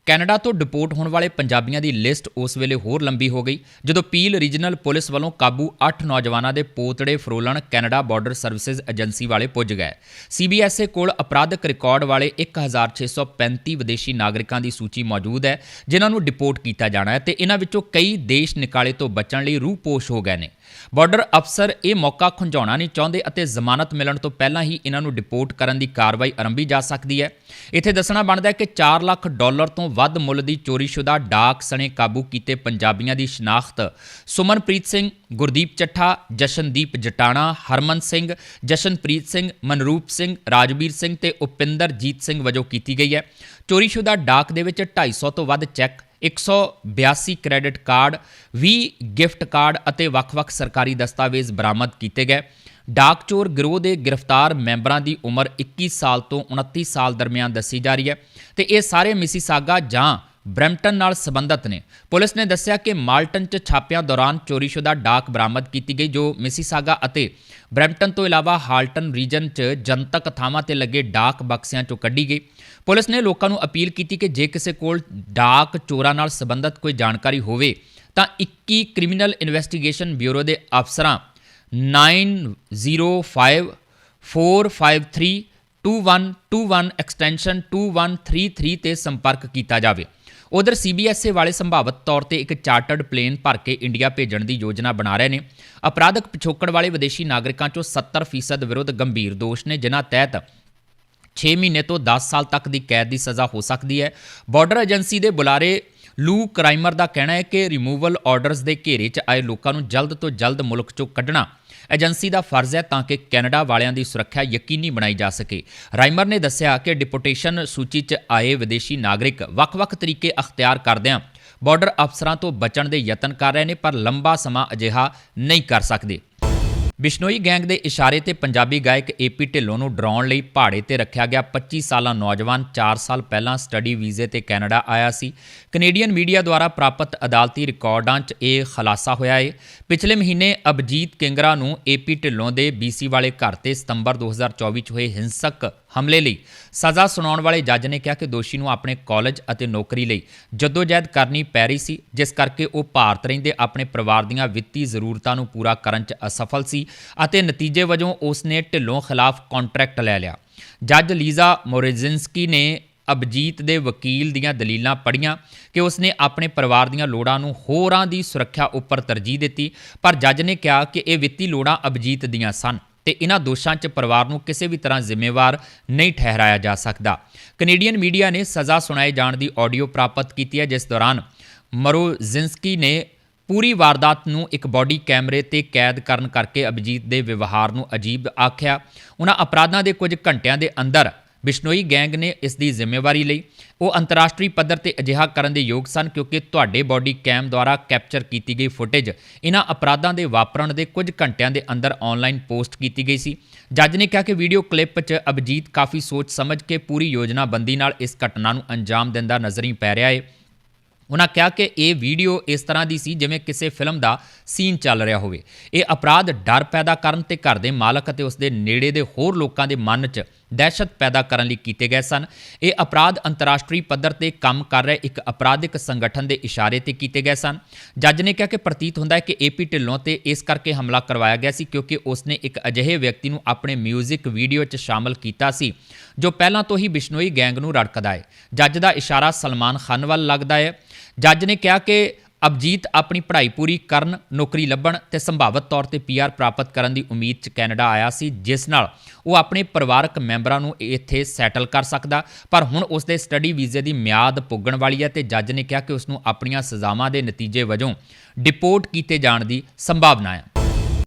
ਕੈਨੇਡਾ ਤੋਂ ਡਿਪੋਰਟ ਹੋਣ ਵਾਲੇ ਪੰਜਾਬੀਆਂ ਦੀ ਲਿਸਟ ਉਸ ਵੇਲੇ ਹੋਰ ਲੰਬੀ ਹੋ ਗਈ, ਜਦੋਂ ਪੀਲ ਰੀਜਨਲ ਪੁਲਿਸ ਵੱਲੋਂ ਕਾਬੂ 8 ਨੌਜਵਾਨਾਂ ਦੇ ਪੋਤੜੇ ਫਰੋਲਣ ਕੈਨੇਡਾ ਬਾਰਡਰ ਸਰਵਿਸਿਜ਼ ਏਜੰਸੀ ਵਾਲੇ ਪੁੱਜ ਗਏ। ਸੀਬੀਐਸਏ ਕੋਲ ਅਪਰਾਧਿਕ ਰਿਕਾਰਡ ਵਾਲੇ 1635 ਵਿਦੇਸ਼ੀ ਨਾਗਰਿਕਾਂ ਦੀ ਸੂਚੀ ਮੌਜੂਦ ਹੈ, ਜਿਨ੍ਹਾਂ ਨੂੰ ਡਿਪੋਰਟ ਕੀਤਾ ਜਾਣਾ ਹੈ ਤੇ ਇਹਨਾਂ ਵਿੱਚੋਂ ਕਈ ਦੇਸ਼ ਨਿਕਾਲੇ ਤੋਂ ਬਚਣ ਲਈ ਰੂਪੋਸ਼ ਹੋ ਗਏ ਨੇ। ਬਾਰਡਰ ਅਫਸਰ ਇਹ ਮੌਕਾ ਖੁੰਝਾਉਣਾ ਨਹੀਂ ਚਾਹੁੰਦੇ ਅਤੇ ਜ਼ਮਾਨਤ ਮਿਲਣ ਤੋਂ ਪਹਿਲਾਂ ਹੀ ਇਹਨਾਂ ਨੂੰ ਡਿਪੋਰਟ ਕਰਨ ਦੀ ਕਾਰਵਾਈ ਆਰੰਭੀ ਜਾ ਸਕਦੀ ਹੈ। ਇੱਥੇ ਦੱਸਣਾ ਬਣਦਾ ਹੈ ਕਿ 4 ਲੱਖ ਡਾਲਰ ਤੋਂ ਵੱਧ ਮੁੱਲ ਦੀ ਚੋਰੀਸ਼ੁਦਾ ਡਾਕ ਸਣੇ ਕਾਬੂ ਕੀਤੇ ਪੰਜਾਬੀਆਂ ਦੀ ਸ਼ਨਾਖਤ। ਸੁਮਨਪ੍ਰੀਤ ਸਿੰਘ, ਗੁਰਦੀਪ ਚੱਠਾ, ਜਸ਼ਨਦੀਪ ਜਟਾਣਾ, ਹਰਮਨ ਸਿੰਘ, ਜਸ਼ਨਪ੍ਰੀਤ ਸਿੰਘ, ਮਨਰੂਪ ਸਿੰਘ ਰਾਜਬੀਰ ਸਿੰਘ ਤੇ ਉਪਿੰਦਰਜੀਤ ਸਿੰਘ ਵਜੋਂ ਕੀਤੀ ਗਈ ਹੈ। ਚੋਰੀਸ਼ੁਦਾ ਡਾਕ ਦੇ ਵਿੱਚ 250 ਤੋਂ ਵੱਧ cheque 182 credit card 20 gift card ਅਤੇ ਵੱਖ-ਵੱਖ ਸਰਕਾਰੀ ਦਸਤਾਵੇਜ਼ ਬਰਾਮਦ ਕੀਤੇ ਗਏ। ਡਾਕਚੋਰ ਗਿਰੋਹ ਦੇ ਗ੍ਰਿਫਤਾਰ ਮੈਂਬਰਾਂ ਦੀ ਉਮਰ 21 ਸਾਲ ਤੋਂ 29 ਸਾਲ ਦਰਮਿਆਨ ਦੱਸੀ ਜਾ ਰਹੀ ਹੈ ਤੇ ਇਹ ਸਾਰੇ ਮਿਸੀਸਾਗਾ ਜਾਂ ਬ੍ਰੈਂਪਟਨ ਨਾਲ ਸੰਬੰਧਤ ਨੇ। ਪੁਲਿਸ ਨੇ ਦੱਸਿਆ ਕਿ ਮਾਲਟਨ 'ਚ ਛਾਪਿਆਂ ਦੌਰਾਨ ਚੋਰੀਸ਼ੁਦਾ ਡਾਕ ਬਰਾਮਦ ਕੀਤੀ ਗਈ, ਜੋ ਮਿਸੀਸਾਗਾ ਅਤੇ ਬ੍ਰੈਂਪਟਨ ਤੋਂ ਇਲਾਵਾ ਹਾਲਟਨ ਰੀਜਨ 'ਚ ਜਨਤਕ ਥਾਵਾਂ ਤੇ ਲੱਗੇ ਡਾਕ ਬਕਸਿਆਂ 'ਚੋਂ ਕੱਢੀ ਗਈ। ਪੁਲਿਸ ਨੇ ਲੋਕਾਂ ਨੂੰ ਅਪੀਲ ਕੀਤੀ ਕਿ ਜੇ ਕਿਸੇ ਕੋਲ ਡਾਕ ਚੋਰਾਂ ਨਾਲ ਸੰਬੰਧਤ ਕੋਈ ਜਾਣਕਾਰੀ ਹੋਵੇ, ਤਾਂ 21 ਕ੍ਰਿਮੀਨਲ ਇਨਵੈਸਟੀਗੇਸ਼ਨ ਬਿਊਰੋ ਦੇ ਅਫਸਰਾਂ 905 453 2121 ਐਕਸਟੈਂਸ਼ਨ 2133 ਤੇ ਸੰਪਰਕ ਕੀਤਾ ਜਾਵੇ। ਉਧਰ ਸੀਬੀਐਸਏ ਵਾਲੇ ਸੰਭਾਵਤ ਤੌਰ ਤੇ ਇੱਕ ਚਾਰਟਰਡ ਪਲੇਨ ਭਰ ਕੇ ਇੰਡੀਆ ਭੇਜਣ ਦੀ ਯੋਜਨਾ ਬਣਾ ਰਹੇ ਨੇ। ਅਪਰਾਧਕ ਪਿਛੋਕੜ ਵਾਲੇ ਵਿਦੇਸ਼ੀ ਨਾਗਰਿਕਾਂ ਚੋਂ 70% ਵਿਰੁੱਧ ਗੰਭੀਰ ਦੋਸ਼ ਨੇ, ਜਿਨ੍ਹਾਂ ਤਹਿਤ 6 ਮਹੀਨੇ ਤੋਂ 10 ਸਾਲ ਤੱਕ ਦੀ ਕੈਦ ਦੀ ਸਜ਼ਾ ਹੋ ਸਕਦੀ ਹੈ। ਬਾਰਡਰ ਏਜੰਸੀ ਦੇ ਬੁਲਾਰੇ ਲੂ ਕ੍ਰਾਈਮਰ ਦਾ ਕਹਿਣਾ ਹੈ ਕਿ ਰਿਮੂਵਲ ਆਰਡਰਸ ਦੇ ਘੇਰੇ 'ਚ ਆਏ ਲੋਕਾਂ ਨੂੰ ਜਲਦ ਤੋਂ ਜਲਦ ਮੁਲਕ 'ਚੋਂ ਕੱਢਣਾ ਏਜੰਸੀ ਦਾ ਫਰਜ਼ ਹੈ ਤਾਂ ਕਿ ਕੈਨੇਡਾ ਵਾਲਿਆਂ ਦੀ ਸੁਰੱਖਿਆ ਯਕੀਨੀ ਬਣਾਈ ਜਾ ਸਕੇ। ਰਾਈਮਰ ਨੇ ਦੱਸਿਆ ਕਿ ਡਿਪੋਰਟੇਸ਼ਨ ਸੂਚੀ 'ਚ ਆਏ ਵਿਦੇਸ਼ੀ ਨਾਗਰਿਕ ਵੱਖ-ਵੱਖ ਤਰੀਕੇ ਅਖਤਿਆਰ ਕਰਦਿਆਂ ਬਾਰਡਰ ਅਫਸਰਾਂ ਤੋਂ ਬਚਣ ਦੇ ਯਤਨ ਕਰ ਰਹੇ ਨੇ, ਪਰ ਲੰਬਾ ਸਮਾਂ ਅਜਿਹਾ ਨਹੀਂ ਕਰ ਸਕਦੇ। ਬਿਸ਼ਨੋਈ ਗੈਂਗ ਦੇ ਇਸ਼ਾਰੇ ਤੇ ਪੰਜਾਬੀ ਗਾਇਕ ਏਪੀ ਢਿੱਲੋਂ ਨੂੰ ਡਰਾਉਣ ਲਈ ਪਹਾੜੇ ਤੇ ਰੱਖਿਆ ਗਿਆ 25 ਸਾਲਾ ਨੌਜਵਾਨ 4 ਸਾਲ ਪਹਿਲਾਂ ਸਟੱਡੀ ਵੀਜ਼ੇ ਤੇ ਕੈਨੇਡਾ ਆਇਆ ਸੀ। ਕੈਨੇਡੀਅਨ ਮੀਡੀਆ ਦੁਆਰਾ ਪ੍ਰਾਪਤ ਅਦਾਲਤੀ ਰਿਕਾਰਡਾਂ 'ਚ ਇਹ ਖੁਲਾਸਾ ਹੋਇਆ ਹੈ ਪਿਛਲੇ ਮਹੀਨੇ ਅਬਜੀਤ ਕਿੰਗਰਾ ਨੂੰ ਏਪੀ ਢਿੱਲੋਂ ਦੇ ਬੀਸੀ ਵਾਲੇ ਘਰ ਤੇ ਸਤੰਬਰ 2024 'ਚ ਹੋਏ ਹਿੰਸਕ ਹਮਲੇ ਲਈ। ਸਜ਼ਾ ਸੁਣਾਉਣ ਵਾਲੇ ਜੱਜ ਨੇ ਕਿਹਾ ਕਿ ਦੋਸ਼ੀ ਨੂੰ ਆਪਣੇ ਕਾਲਜ ਅਤੇ ਨੌਕਰੀ ਲਈ ਜਦੋਜਹਿਦ ਕਰਨੀ ਪੈ ਰਹੀ ਸੀ, ਜਿਸ ਕਰਕੇ ਉਹ ਭਾਰਤ ਰਹਿੰਦੇ ਆਪਣੇ ਪਰਿਵਾਰ ਦੀਆਂ ਵਿੱਤੀ ਜ਼ਰੂਰਤਾਂ ਨੂੰ ਪੂਰਾ ਕਰਨ 'ਚ ਅਸਫਲ ਸੀ ਅਤੇ ਨਤੀਜੇ ਵਜੋਂ ਉਸ ਨੇ ਢਿੱਲੋਂ ਖਿਲਾਫ ਕੰਟਰੈਕਟ ਲੈ ਲਿਆ। ਜੱਜ ਲੀਜ਼ਾ ਮੋਰੇਜ਼ਿੰਸਕੀ ਨੇ ਅਬਜੀਤ ਦੇ ਵਕੀਲ ਦੀਆਂ ਦਲੀਲਾਂ ਪੜ੍ਹੀਆਂ ਕਿ ਉਸਨੇ ਆਪਣੇ ਪਰਿਵਾਰ ਦੀਆਂ ਲੋੜਾਂ ਨੂੰ ਹੋਰਾਂ ਦੀ ਸੁਰੱਖਿਆ ਉੱਪਰ ਤਰਜੀਹ ਦਿੱਤੀ, ਪਰ ਜੱਜ ਨੇ ਕਿਹਾ ਕਿ ਇਹ ਵਿੱਤੀ ਲੋੜਾਂ ਅਬਜੀਤ ਦੀਆਂ ਸਨ। ਤੇ ਇਹਨਾਂ ਦੋਸ਼ਾਂ 'ਚ ਪਰਿਵਾਰ ਨੂੰ ਕਿਸੇ ਵੀ ਤਰ੍ਹਾਂ ਜ਼ਿੰਮੇਵਾਰ ਨਹੀਂ ਠਹਿਰਾਇਆ ਜਾ ਸਕਦਾ। ਕੈਨੇਡੀਅਨ ਮੀਡੀਆ ਨੇ ਸਜ਼ਾ ਸੁਣਾਏ ਜਾਣ ਦੀ ਆਡੀਓ ਪ੍ਰਾਪਤ ਕੀਤੀ ਹੈ, ਜਿਸ ਦੌਰਾਨ ਮਰੋਜ਼ਿੰਸਕੀ ਨੇ ਪੂਰੀ ਵਾਰਦਾਤ ਨੂੰ ਇੱਕ ਬਾਡੀ ਕੈਮਰੇ ਤੇ ਕੈਦ ਕਰਨ ਕਰਕੇ ਅਭਜੀਤ ਦੇ ਵਿਵਹਾਰ ਨੂੰ ਅਜੀਬ ਆਖਿਆ। ਉਹਨਾਂ ਅਪਰਾਧਾਂ ਦੇ ਕੁਝ ਘੰਟਿਆਂ ਦੇ ਅੰਦਰ ਬਿਸ਼ਨੋਈ ਗੈਂਗ ਨੇ ਇਸ ਦੀ ਜ਼ਿੰਮੇਵਾਰੀ ਲਈ ਉਹ ਅੰਤਰਰਾਸ਼ਟਰੀ ਪੱਧਰ ਤੇ ਅਜਿਹਾ ਕਰਨ ਦੇ ਯੋਗ ਸਨ ਕਿਉਂਕਿ ਤੁਹਾਡੇ ਬਾਡੀ ਕੈਮ ਦੁਆਰਾ ਕੈਪਚਰ ਕੀਤੀ ਗਈ ਫੁਟੇਜ ਇਹਨਾਂ ਅਪਰਾਧਾਂ ਦੇ ਵਾਪਰਨ ਦੇ ਕੁਝ ਘੰਟਿਆਂ ਦੇ ਅੰਦਰ ਆਨਲਾਈਨ ਪੋਸਟ ਕੀਤੀ ਗਈ ਸੀ। ਜੱਜ ਨੇ ਕਿਹਾ ਕਿ ਵੀਡੀਓ ਕਲਿੱਪ 'ਚ ਅਭਜੀਤ ਕਾਫੀ ਸੋਚ ਸਮਝ ਕੇ ਪੂਰੀ ਯੋਜਨਾਬੰਦੀ ਨਾਲ ਇਸ ਘਟਨਾ ਨੂੰ ਅੰਜਾਮ ਦਿੰਦਾ ਨਜ਼ਰੀ ਪੈ ਰਿਹਾ ਹੈ ਉਹਨਾਂ ਕਿਹਾ ਕਿ ਇਹ ਵੀਡੀਓ ਇਸ ਤਰ੍ਹਾਂ ਦੀ ਸੀ ਜਿਵੇਂ ਕਿਸੇ ਫਿਲਮ ਦਾ ਸੀਨ ਚੱਲ ਰਿਹਾ ਹੋਵੇ। ਇਹ ਅਪਰਾਧ ਡਰ ਪੈਦਾ ਕਰਨ ਤੇ ਘਰ ਦੇ ਮਾਲਕ ਅਤੇ ਉਸ ਦੇ ਨੇੜੇ ਦੇ ਹੋਰ ਲੋਕਾਂ ਦੇ ਮਨ 'ਚ ਦਹਿਸ਼ਤ ਪੈਦਾ ਕਰਨ ਲਈ ਕੀਤੇ ਗਏ ਸਨ। ਇਹ ਅਪਰਾਧ ਅੰਤਰਰਾਸ਼ਟਰੀ ਪੱਧਰ ਤੇ ਕੰਮ ਕਰ ਰਹੇ ਇੱਕ ਅਪਰਾਧਿਕ ਸੰਗਠਨ ਦੇ ਇਸ਼ਾਰੇ ਤੇ ਕੀਤੇ ਗਏ ਸਨ। ਜੱਜ ਨੇ ਕਿਹਾ ਕਿ ਪ੍ਰਤੀਤ ਹੁੰਦਾ ਹੈ ਕਿ ਏਪੀ ਢਿੱਲੋਂ ਤੇ ਇਸ ਕਰਕੇ ਹਮਲਾ ਕਰਵਾਇਆ ਗਿਆ ਸੀ ਕਿਉਂਕਿ ਉਸਨੇ ਇੱਕ ਅਜਿਹੇ ਵਿਅਕਤੀ ਨੂੰ ਆਪਣੇ 뮤직 ਵੀਡੀਓ 'ਚ ਸ਼ਾਮਲ ਕੀਤਾ ਸੀ, ਜੋ ਪਹਿਲਾਂ ਤੋਂ ਹੀ ਬਿਸ਼ਨੋਈ ਗੈਂਗ ਨੂੰ ਰੜਕਦਾ ਹੈ। ਜੱਜ ਦਾ ਇਸ਼ਾਰਾ ਸਲਮਾਨ ਖਾਨ ਵੱਲ ਲੱਗਦਾ ਹੈ। ਜੱਜ ਨੇ ਕਿਹਾ ਕਿ ਅਬਜੀਤ ਆਪਣੀ ਪੜ੍ਹਾਈ ਪੂਰੀ ਕਰਨ, ਨੌਕਰੀ ਲੱਭਣ ਤੇ ਸੰਭਾਵਤ ਤੌਰ ਤੇ ਪੀਆਰ ਪ੍ਰਾਪਤ ਕਰਨ ਦੀ ਉਮੀਦ 'ਚ ਕੈਨੇਡਾ ਆਇਆ ਸੀ, ਜਿਸ ਨਾਲ ਉਹ ਆਪਣੇ ਪਰਿਵਾਰਕ ਮੈਂਬਰਾਂ ਨੂੰ ਇੱਥੇ ਸੈਟਲ ਕਰ ਸਕਦਾ। ਪਰ ਹੁਣ ਉਸ ਦੇ ਸਟੱਡੀ ਵੀਜ਼ੇ ਦੀ ਮਿਆਦ ਪੁੱਗਣ ਵਾਲੀ ਹੈ ਤੇ ਜੱਜ ਨੇ ਕਿਹਾ ਕਿ ਉਸ ਨੂੰ ਆਪਣੀਆਂ ਸਜ਼ਾਵਾਂ ਦੇ ਨਤੀਜੇ ਵਜੋਂ ਡਿਪੋਰਟ ਕੀਤੇ ਜਾਣ ਦੀ ਸੰਭਾਵਨਾ ਹੈ।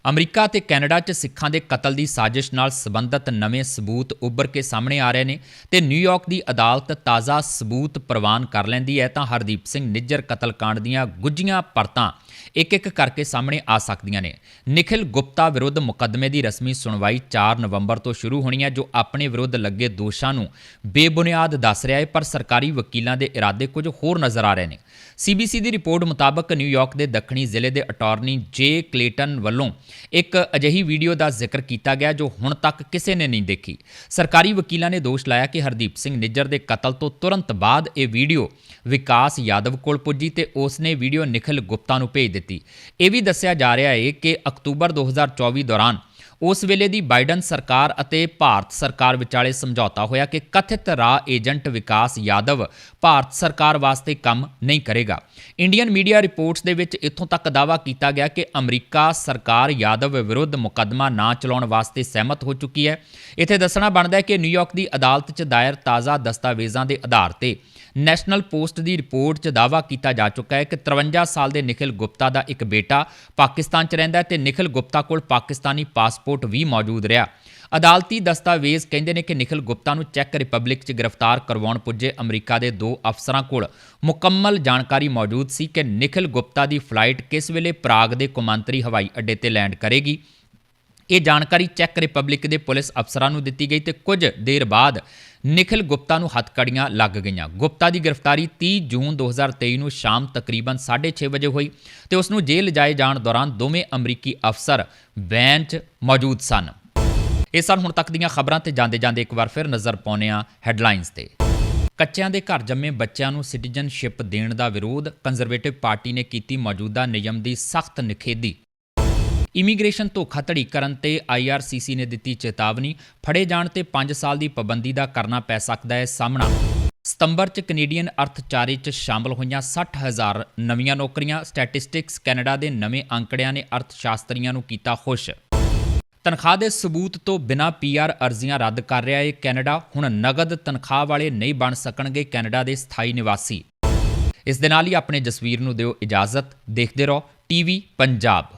ਅਮਰੀਕਾ ਤੇ ਕੈਨੇਡਾ 'ਚ ਸਿੱਖਾਂ ਦੇ ਕਤਲ ਦੀ ਸਾਜ਼ਿਸ਼ ਨਾਲ ਸੰਬੰਧਿਤ ਨਵੇਂ ਸਬੂਤ ਉੱਭਰ ਕੇ ਸਾਹਮਣੇ ਆ ਰਹੇ ਨੇ ਤੇ ਨਿਊਯਾਰਕ ਦੀ ਅਦਾਲਤ ਤਾਜ਼ਾ ਸਬੂਤ ਪ੍ਰਵਾਨ ਕਰ ਲੈਂਦੀ ਹੈ ਤਾਂ ਹਰਦੀਪ ਸਿੰਘ ਨਿੱਜਰ ਕਤਲकांड ਦੀਆਂ ਗੁੱਝੀਆਂ ਪਰਤਾਂ ਇੱਕ ਇੱਕ ਕਰਕੇ ਸਾਹਮਣੇ ਆ ਸਕਦੀਆਂ ਨੇ। ਨikhil ਗੁਪਤਾ ਵਿਰੁੱਧ ਮੁਕੱਦਮੇ ਦੀ ਰਸਮੀ ਸੁਣਵਾਈ 4 ਨਵੰਬਰ ਤੋਂ ਸ਼ੁਰੂ ਹੋਣੀ ਹੈ, ਜੋ ਆਪਣੇ ਵਿਰੁੱਧ ਲੱਗੇ ਦੋਸ਼ਾਂ ਨੂੰ ਬੇਬੁਨਿਆਦ ਦੱਸ ਰਿਹਾ ਹੈ, ਪਰ ਸਰਕਾਰੀ ਵਕੀਲਾਂ ਦੇ ਇਰਾਦੇ ਕੁਝ ਹੋਰ ਨਜ਼ਰ ਆ ਰਹੇ ਨੇ। ਸੀਬੀਸੀ ਦੀ ਰਿਪੋਰਟ ਮੁਤਾਬਕ ਨਿਊਯਾਰਕ ਦੇ ਦੱਖਣੀ ਜ਼ਿਲ੍ਹੇ ਦੇ ਅਟਾਰਨੀ ਜੇ ਕਲੇਟਨ ਵੱਲੋਂ ਇੱਕ ਅਜਿਹੀ ਵੀਡੀਓ ਦਾ ਜ਼ਿਕਰ ਕੀਤਾ ਗਿਆ, ਜੋ ਹੁਣ ਤੱਕ ਕਿਸੇ ਨੇ ਨਹੀਂ ਦੇਖੀ। ਸਰਕਾਰੀ ਵਕੀਲਾਂ ਨੇ ਦੋਸ਼ ਲਾਇਆ ਕਿ ਹਰਦੀਪ ਸਿੰਘ ਨਿੱਜਰ ਦੇ ਕਤਲ ਤੋਂ ਤੁਰੰਤ ਬਾਅਦ ਇਹ ਵੀਡੀਓ ਵਿਕਾਸ ਯਾਦਵ ਕੋਲ ਪੁੱਜੀ ਤੇ ਉਸ ਨੇ ਵੀਡੀਓ ਨikhil ਗੁਪਤਾ ਨੂੰ ਭੇਜ ਦਿੱਤੀ। ਇਹ ਵੀ ਦੱਸਿਆ ਜਾ ਰਿਹਾ ਹੈ ਕਿ ਅਕਤੂਬਰ 2024 ਦੌਰਾਨ ਉਸ ਵੇਲੇ ਦੀ ਬਾਈਡਨ ਸਰਕਾਰ ਅਤੇ ਭਾਰਤ ਸਰਕਾਰ ਵਿਚਾਲੇ ਸਮਝੌਤਾ ਹੋਇਆ ਕਿ ਕਥਿਤ ਰਾਹ ਏਜੰਟ ਵਿਕਾਸ ਯਾਦਵ ਭਾਰਤ ਸਰਕਾਰ ਵਾਸਤੇ ਕੰਮ ਨਹੀਂ ਕਰੇਗਾ। ਇੰਡੀਅਨ ਮੀਡੀਆ ਰਿਪੋਰਟਸ ਦੇ ਵਿੱਚ ਇੱਥੋਂ ਤੱਕ ਦਾਅਵਾ ਕੀਤਾ ਗਿਆ ਕਿ ਅਮਰੀਕਾ ਸਰਕਾਰ ਯਾਦਵ ਵਿਰੁੱਧ ਮੁਕੱਦਮਾ ਨਾ ਚਲਾਉਣ ਵਾਸਤੇ ਸਹਿਮਤ ਹੋ ਚੁੱਕੀ ਹੈ। ਇੱਥੇ ਦੱਸਣਾ ਬਣਦਾ ਹੈ ਕਿ ਨਿਊਯਾਰਕ ਦੀ ਅਦਾਲਤ 'ਚ ਦਾਇਰ ਤਾਜ਼ਾ ਦਸਤਾਵੇਜ਼ਾਂ ਦੇ ਆਧਾਰ ਤੇ ਨੈਸ਼ਨਲ ਪੋਸਟ ਦੀ ਰਿਪੋਰਟ 'ਚ ਦਾਅਵਾ ਕੀਤਾ ਜਾ ਚੁੱਕਾ ਹੈ ਕਿ 53 ਸਾਲ ਦੇ ਨਿਖਿਲ ਗੁਪਤਾ ਦਾ ਇੱਕ ਬੇਟਾ ਪਾਕਿਸਤਾਨ 'ਚ ਰਹਿੰਦਾ ਹੈ ਤੇ ਨਿਖਿਲ ਗੁਪਤਾ ਕੋਲ ਪਾਕਿਸਤਾਨੀ ਪਾਸਪੋਰਟ ਵੀ ਮੌਜੂਦ ਰਿਹਾ। ਅਦਾਲਤੀ ਦਸਤਾਵੇਜ਼ ਕਹਿੰਦੇ ਨੇ ਕਿ ਨਿਖਿਲ ਗੁਪਤਾ ਨੂੰ ਚੈੱਕ ਰਿਪਬਲਿਕ 'ਚ ਗ੍ਰਿਫਤਾਰ ਕਰਵਾਉਣ ਪੁੱਜੇ ਅਮਰੀਕਾ ਦੇ ਦੋ ਅਫਸਰਾਂ ਕੋਲ। ਮੁਕੰਮਲ ਜਾਣਕਾਰੀ ਮੌਜੂਦ ਸੀ ਕਿ ਨਿਖਿਲ ਗੁਪਤਾ ਦੀ ਫਲਾਈਟ ਕਿਸ ਵੇਲੇ ਪ੍ਰਾਗ ਦੇ ਕੌਮਾਂਤਰੀ ਹਵਾਈ ਅੱਡੇ ਤੇ ਲੈਂਡ ਕਰੇਗੀ। ਇਹ ਜਾਣਕਾਰੀ ਚੈੱਕ ਰਿਪਬਲਿਕ ਦੇ ਪੁਲਿਸ ਅਫਸਰਾਂ ਨੂੰ ਦਿੱਤੀ ਗਈ ਤੇ ਕੁਝ ਦੇਰ ਬਾਅਦ ਨਿਖਿਲ ਗੁਪਤਾ ਨੂੰ ਹੱਥਕੜੀਆਂ ਲੱਗ ਗਈਆਂ। ਗੁਪਤਾ ਦੀ ਗ੍ਰਿਫਤਾਰੀ 30 ਜੂਨ 2023 ਨੂੰ ਸ਼ਾਮ ਤਕਰੀਬਨ 6:30 ਵਜੇ ਹੋਈ ਤੇ ਉਸ ਨੂੰ ਜੇਲ੍ਹ ਲਿਜਾਏ ਜਾਣ ਦੌਰਾਨ ਦੋਵੇਂ ਅਮਰੀਕੀ ਅਫਸਰ ਵੈਨ 'ਚ ਮੌਜੂਦ ਸਨ। ਇਹ ਸਨ ਹੁਣ ਤੱਕ ਦੀਆਂ ਖਬਰਾਂ ਤੇ ਜਾਂਦੇ ਜਾਂਦੇ ਇੱਕ ਵਾਰ ਫਿਰ ਨਜ਼ਰ ਪਾਉਂਦੇ ਹਾਂ ਹੈਡਲਾਈਨਸ ਤੇ। ਕੱਚਿਆਂ ਦੇ ਘਰ ਜੰਮੇ ਬੱਚਿਆਂ ਨੂੰ ਸਿਟੀਜ਼ਨਸ਼ਿਪ ਦੇਣ ਦਾ ਵਿਰੋਧ ਕੰਜ਼ਰਵੇਟਿਵ ਪਾਰਟੀ ਨੇ ਕੀਤੀ ਮੌਜੂਦਾ ਨਿਯਮ ਦੀ ਸਖਤ ਨਿਖੇਧੀ। ਇਮੀਗ੍ਰੇਸ਼ਨ ਧੋਖਾਧੜੀ ਕਰਨ ਤੇ ਆਈਆਰਸੀਸੀ ਨੇ ਦਿੱਤੀ ਚੇਤਾਵਨੀ, ਫੜੇ ਜਾਣ ਤੇ 5 ਸਾਲ ਦੀ ਪਾਬੰਦੀ ਦਾ ਕਰਨਾ ਪੈ ਸਕਦਾ ਹੈ ਸਾਹਮਣਾ। ਸਤੰਬਰ 'ਚ ਕੈਨੇਡੀਅਨ ਅਰਥਚਾਰੇ 'ਚ ਸ਼ਾਮਲ ਹੋਈਆਂ 60000 ਨਵੀਆਂ ਨੌਕਰੀਆਂ, ਸਟੈਟਿਸਟਿਕਸ ਕੈਨੇਡਾ ਦੇ ਨਵੇਂ ਅੰਕੜਿਆਂ ਨੇ ਅਰਥਸ਼ਾਸਤਰੀਆਂ ਨੂੰ ਕੀਤਾ ਖੁਸ਼। ਤਨਖਾਹ ਦੇ ਸਬੂਤ ਤੋਂ ਬਿਨਾਂ ਪੀਆਰ ਅਰਜ਼ੀਆਂ ਰੱਦ ਕਰ ਰਿਹਾ ਹੈ ਕੈਨੇਡਾ, ਹੁਣ ਨਗਦ ਤਨਖਾਹ ਵਾਲੇ ਨਹੀਂ ਬਣ ਸਕਣਗੇ ਕੈਨੇਡਾ ਦੇ ਸਥਾਈ ਨਿਵਾਸੀ। ਇਸ ਦੇ ਨਾਲ ਹੀ ਆਪਣੇ ਜਸਵੀਰ ਨੂੰ ਦਿਓ ਇਜਾਜ਼ਤ, ਦੇਖਦੇ ਰਹੋ, ਟੀਵੀ ਪੰਜਾਬ।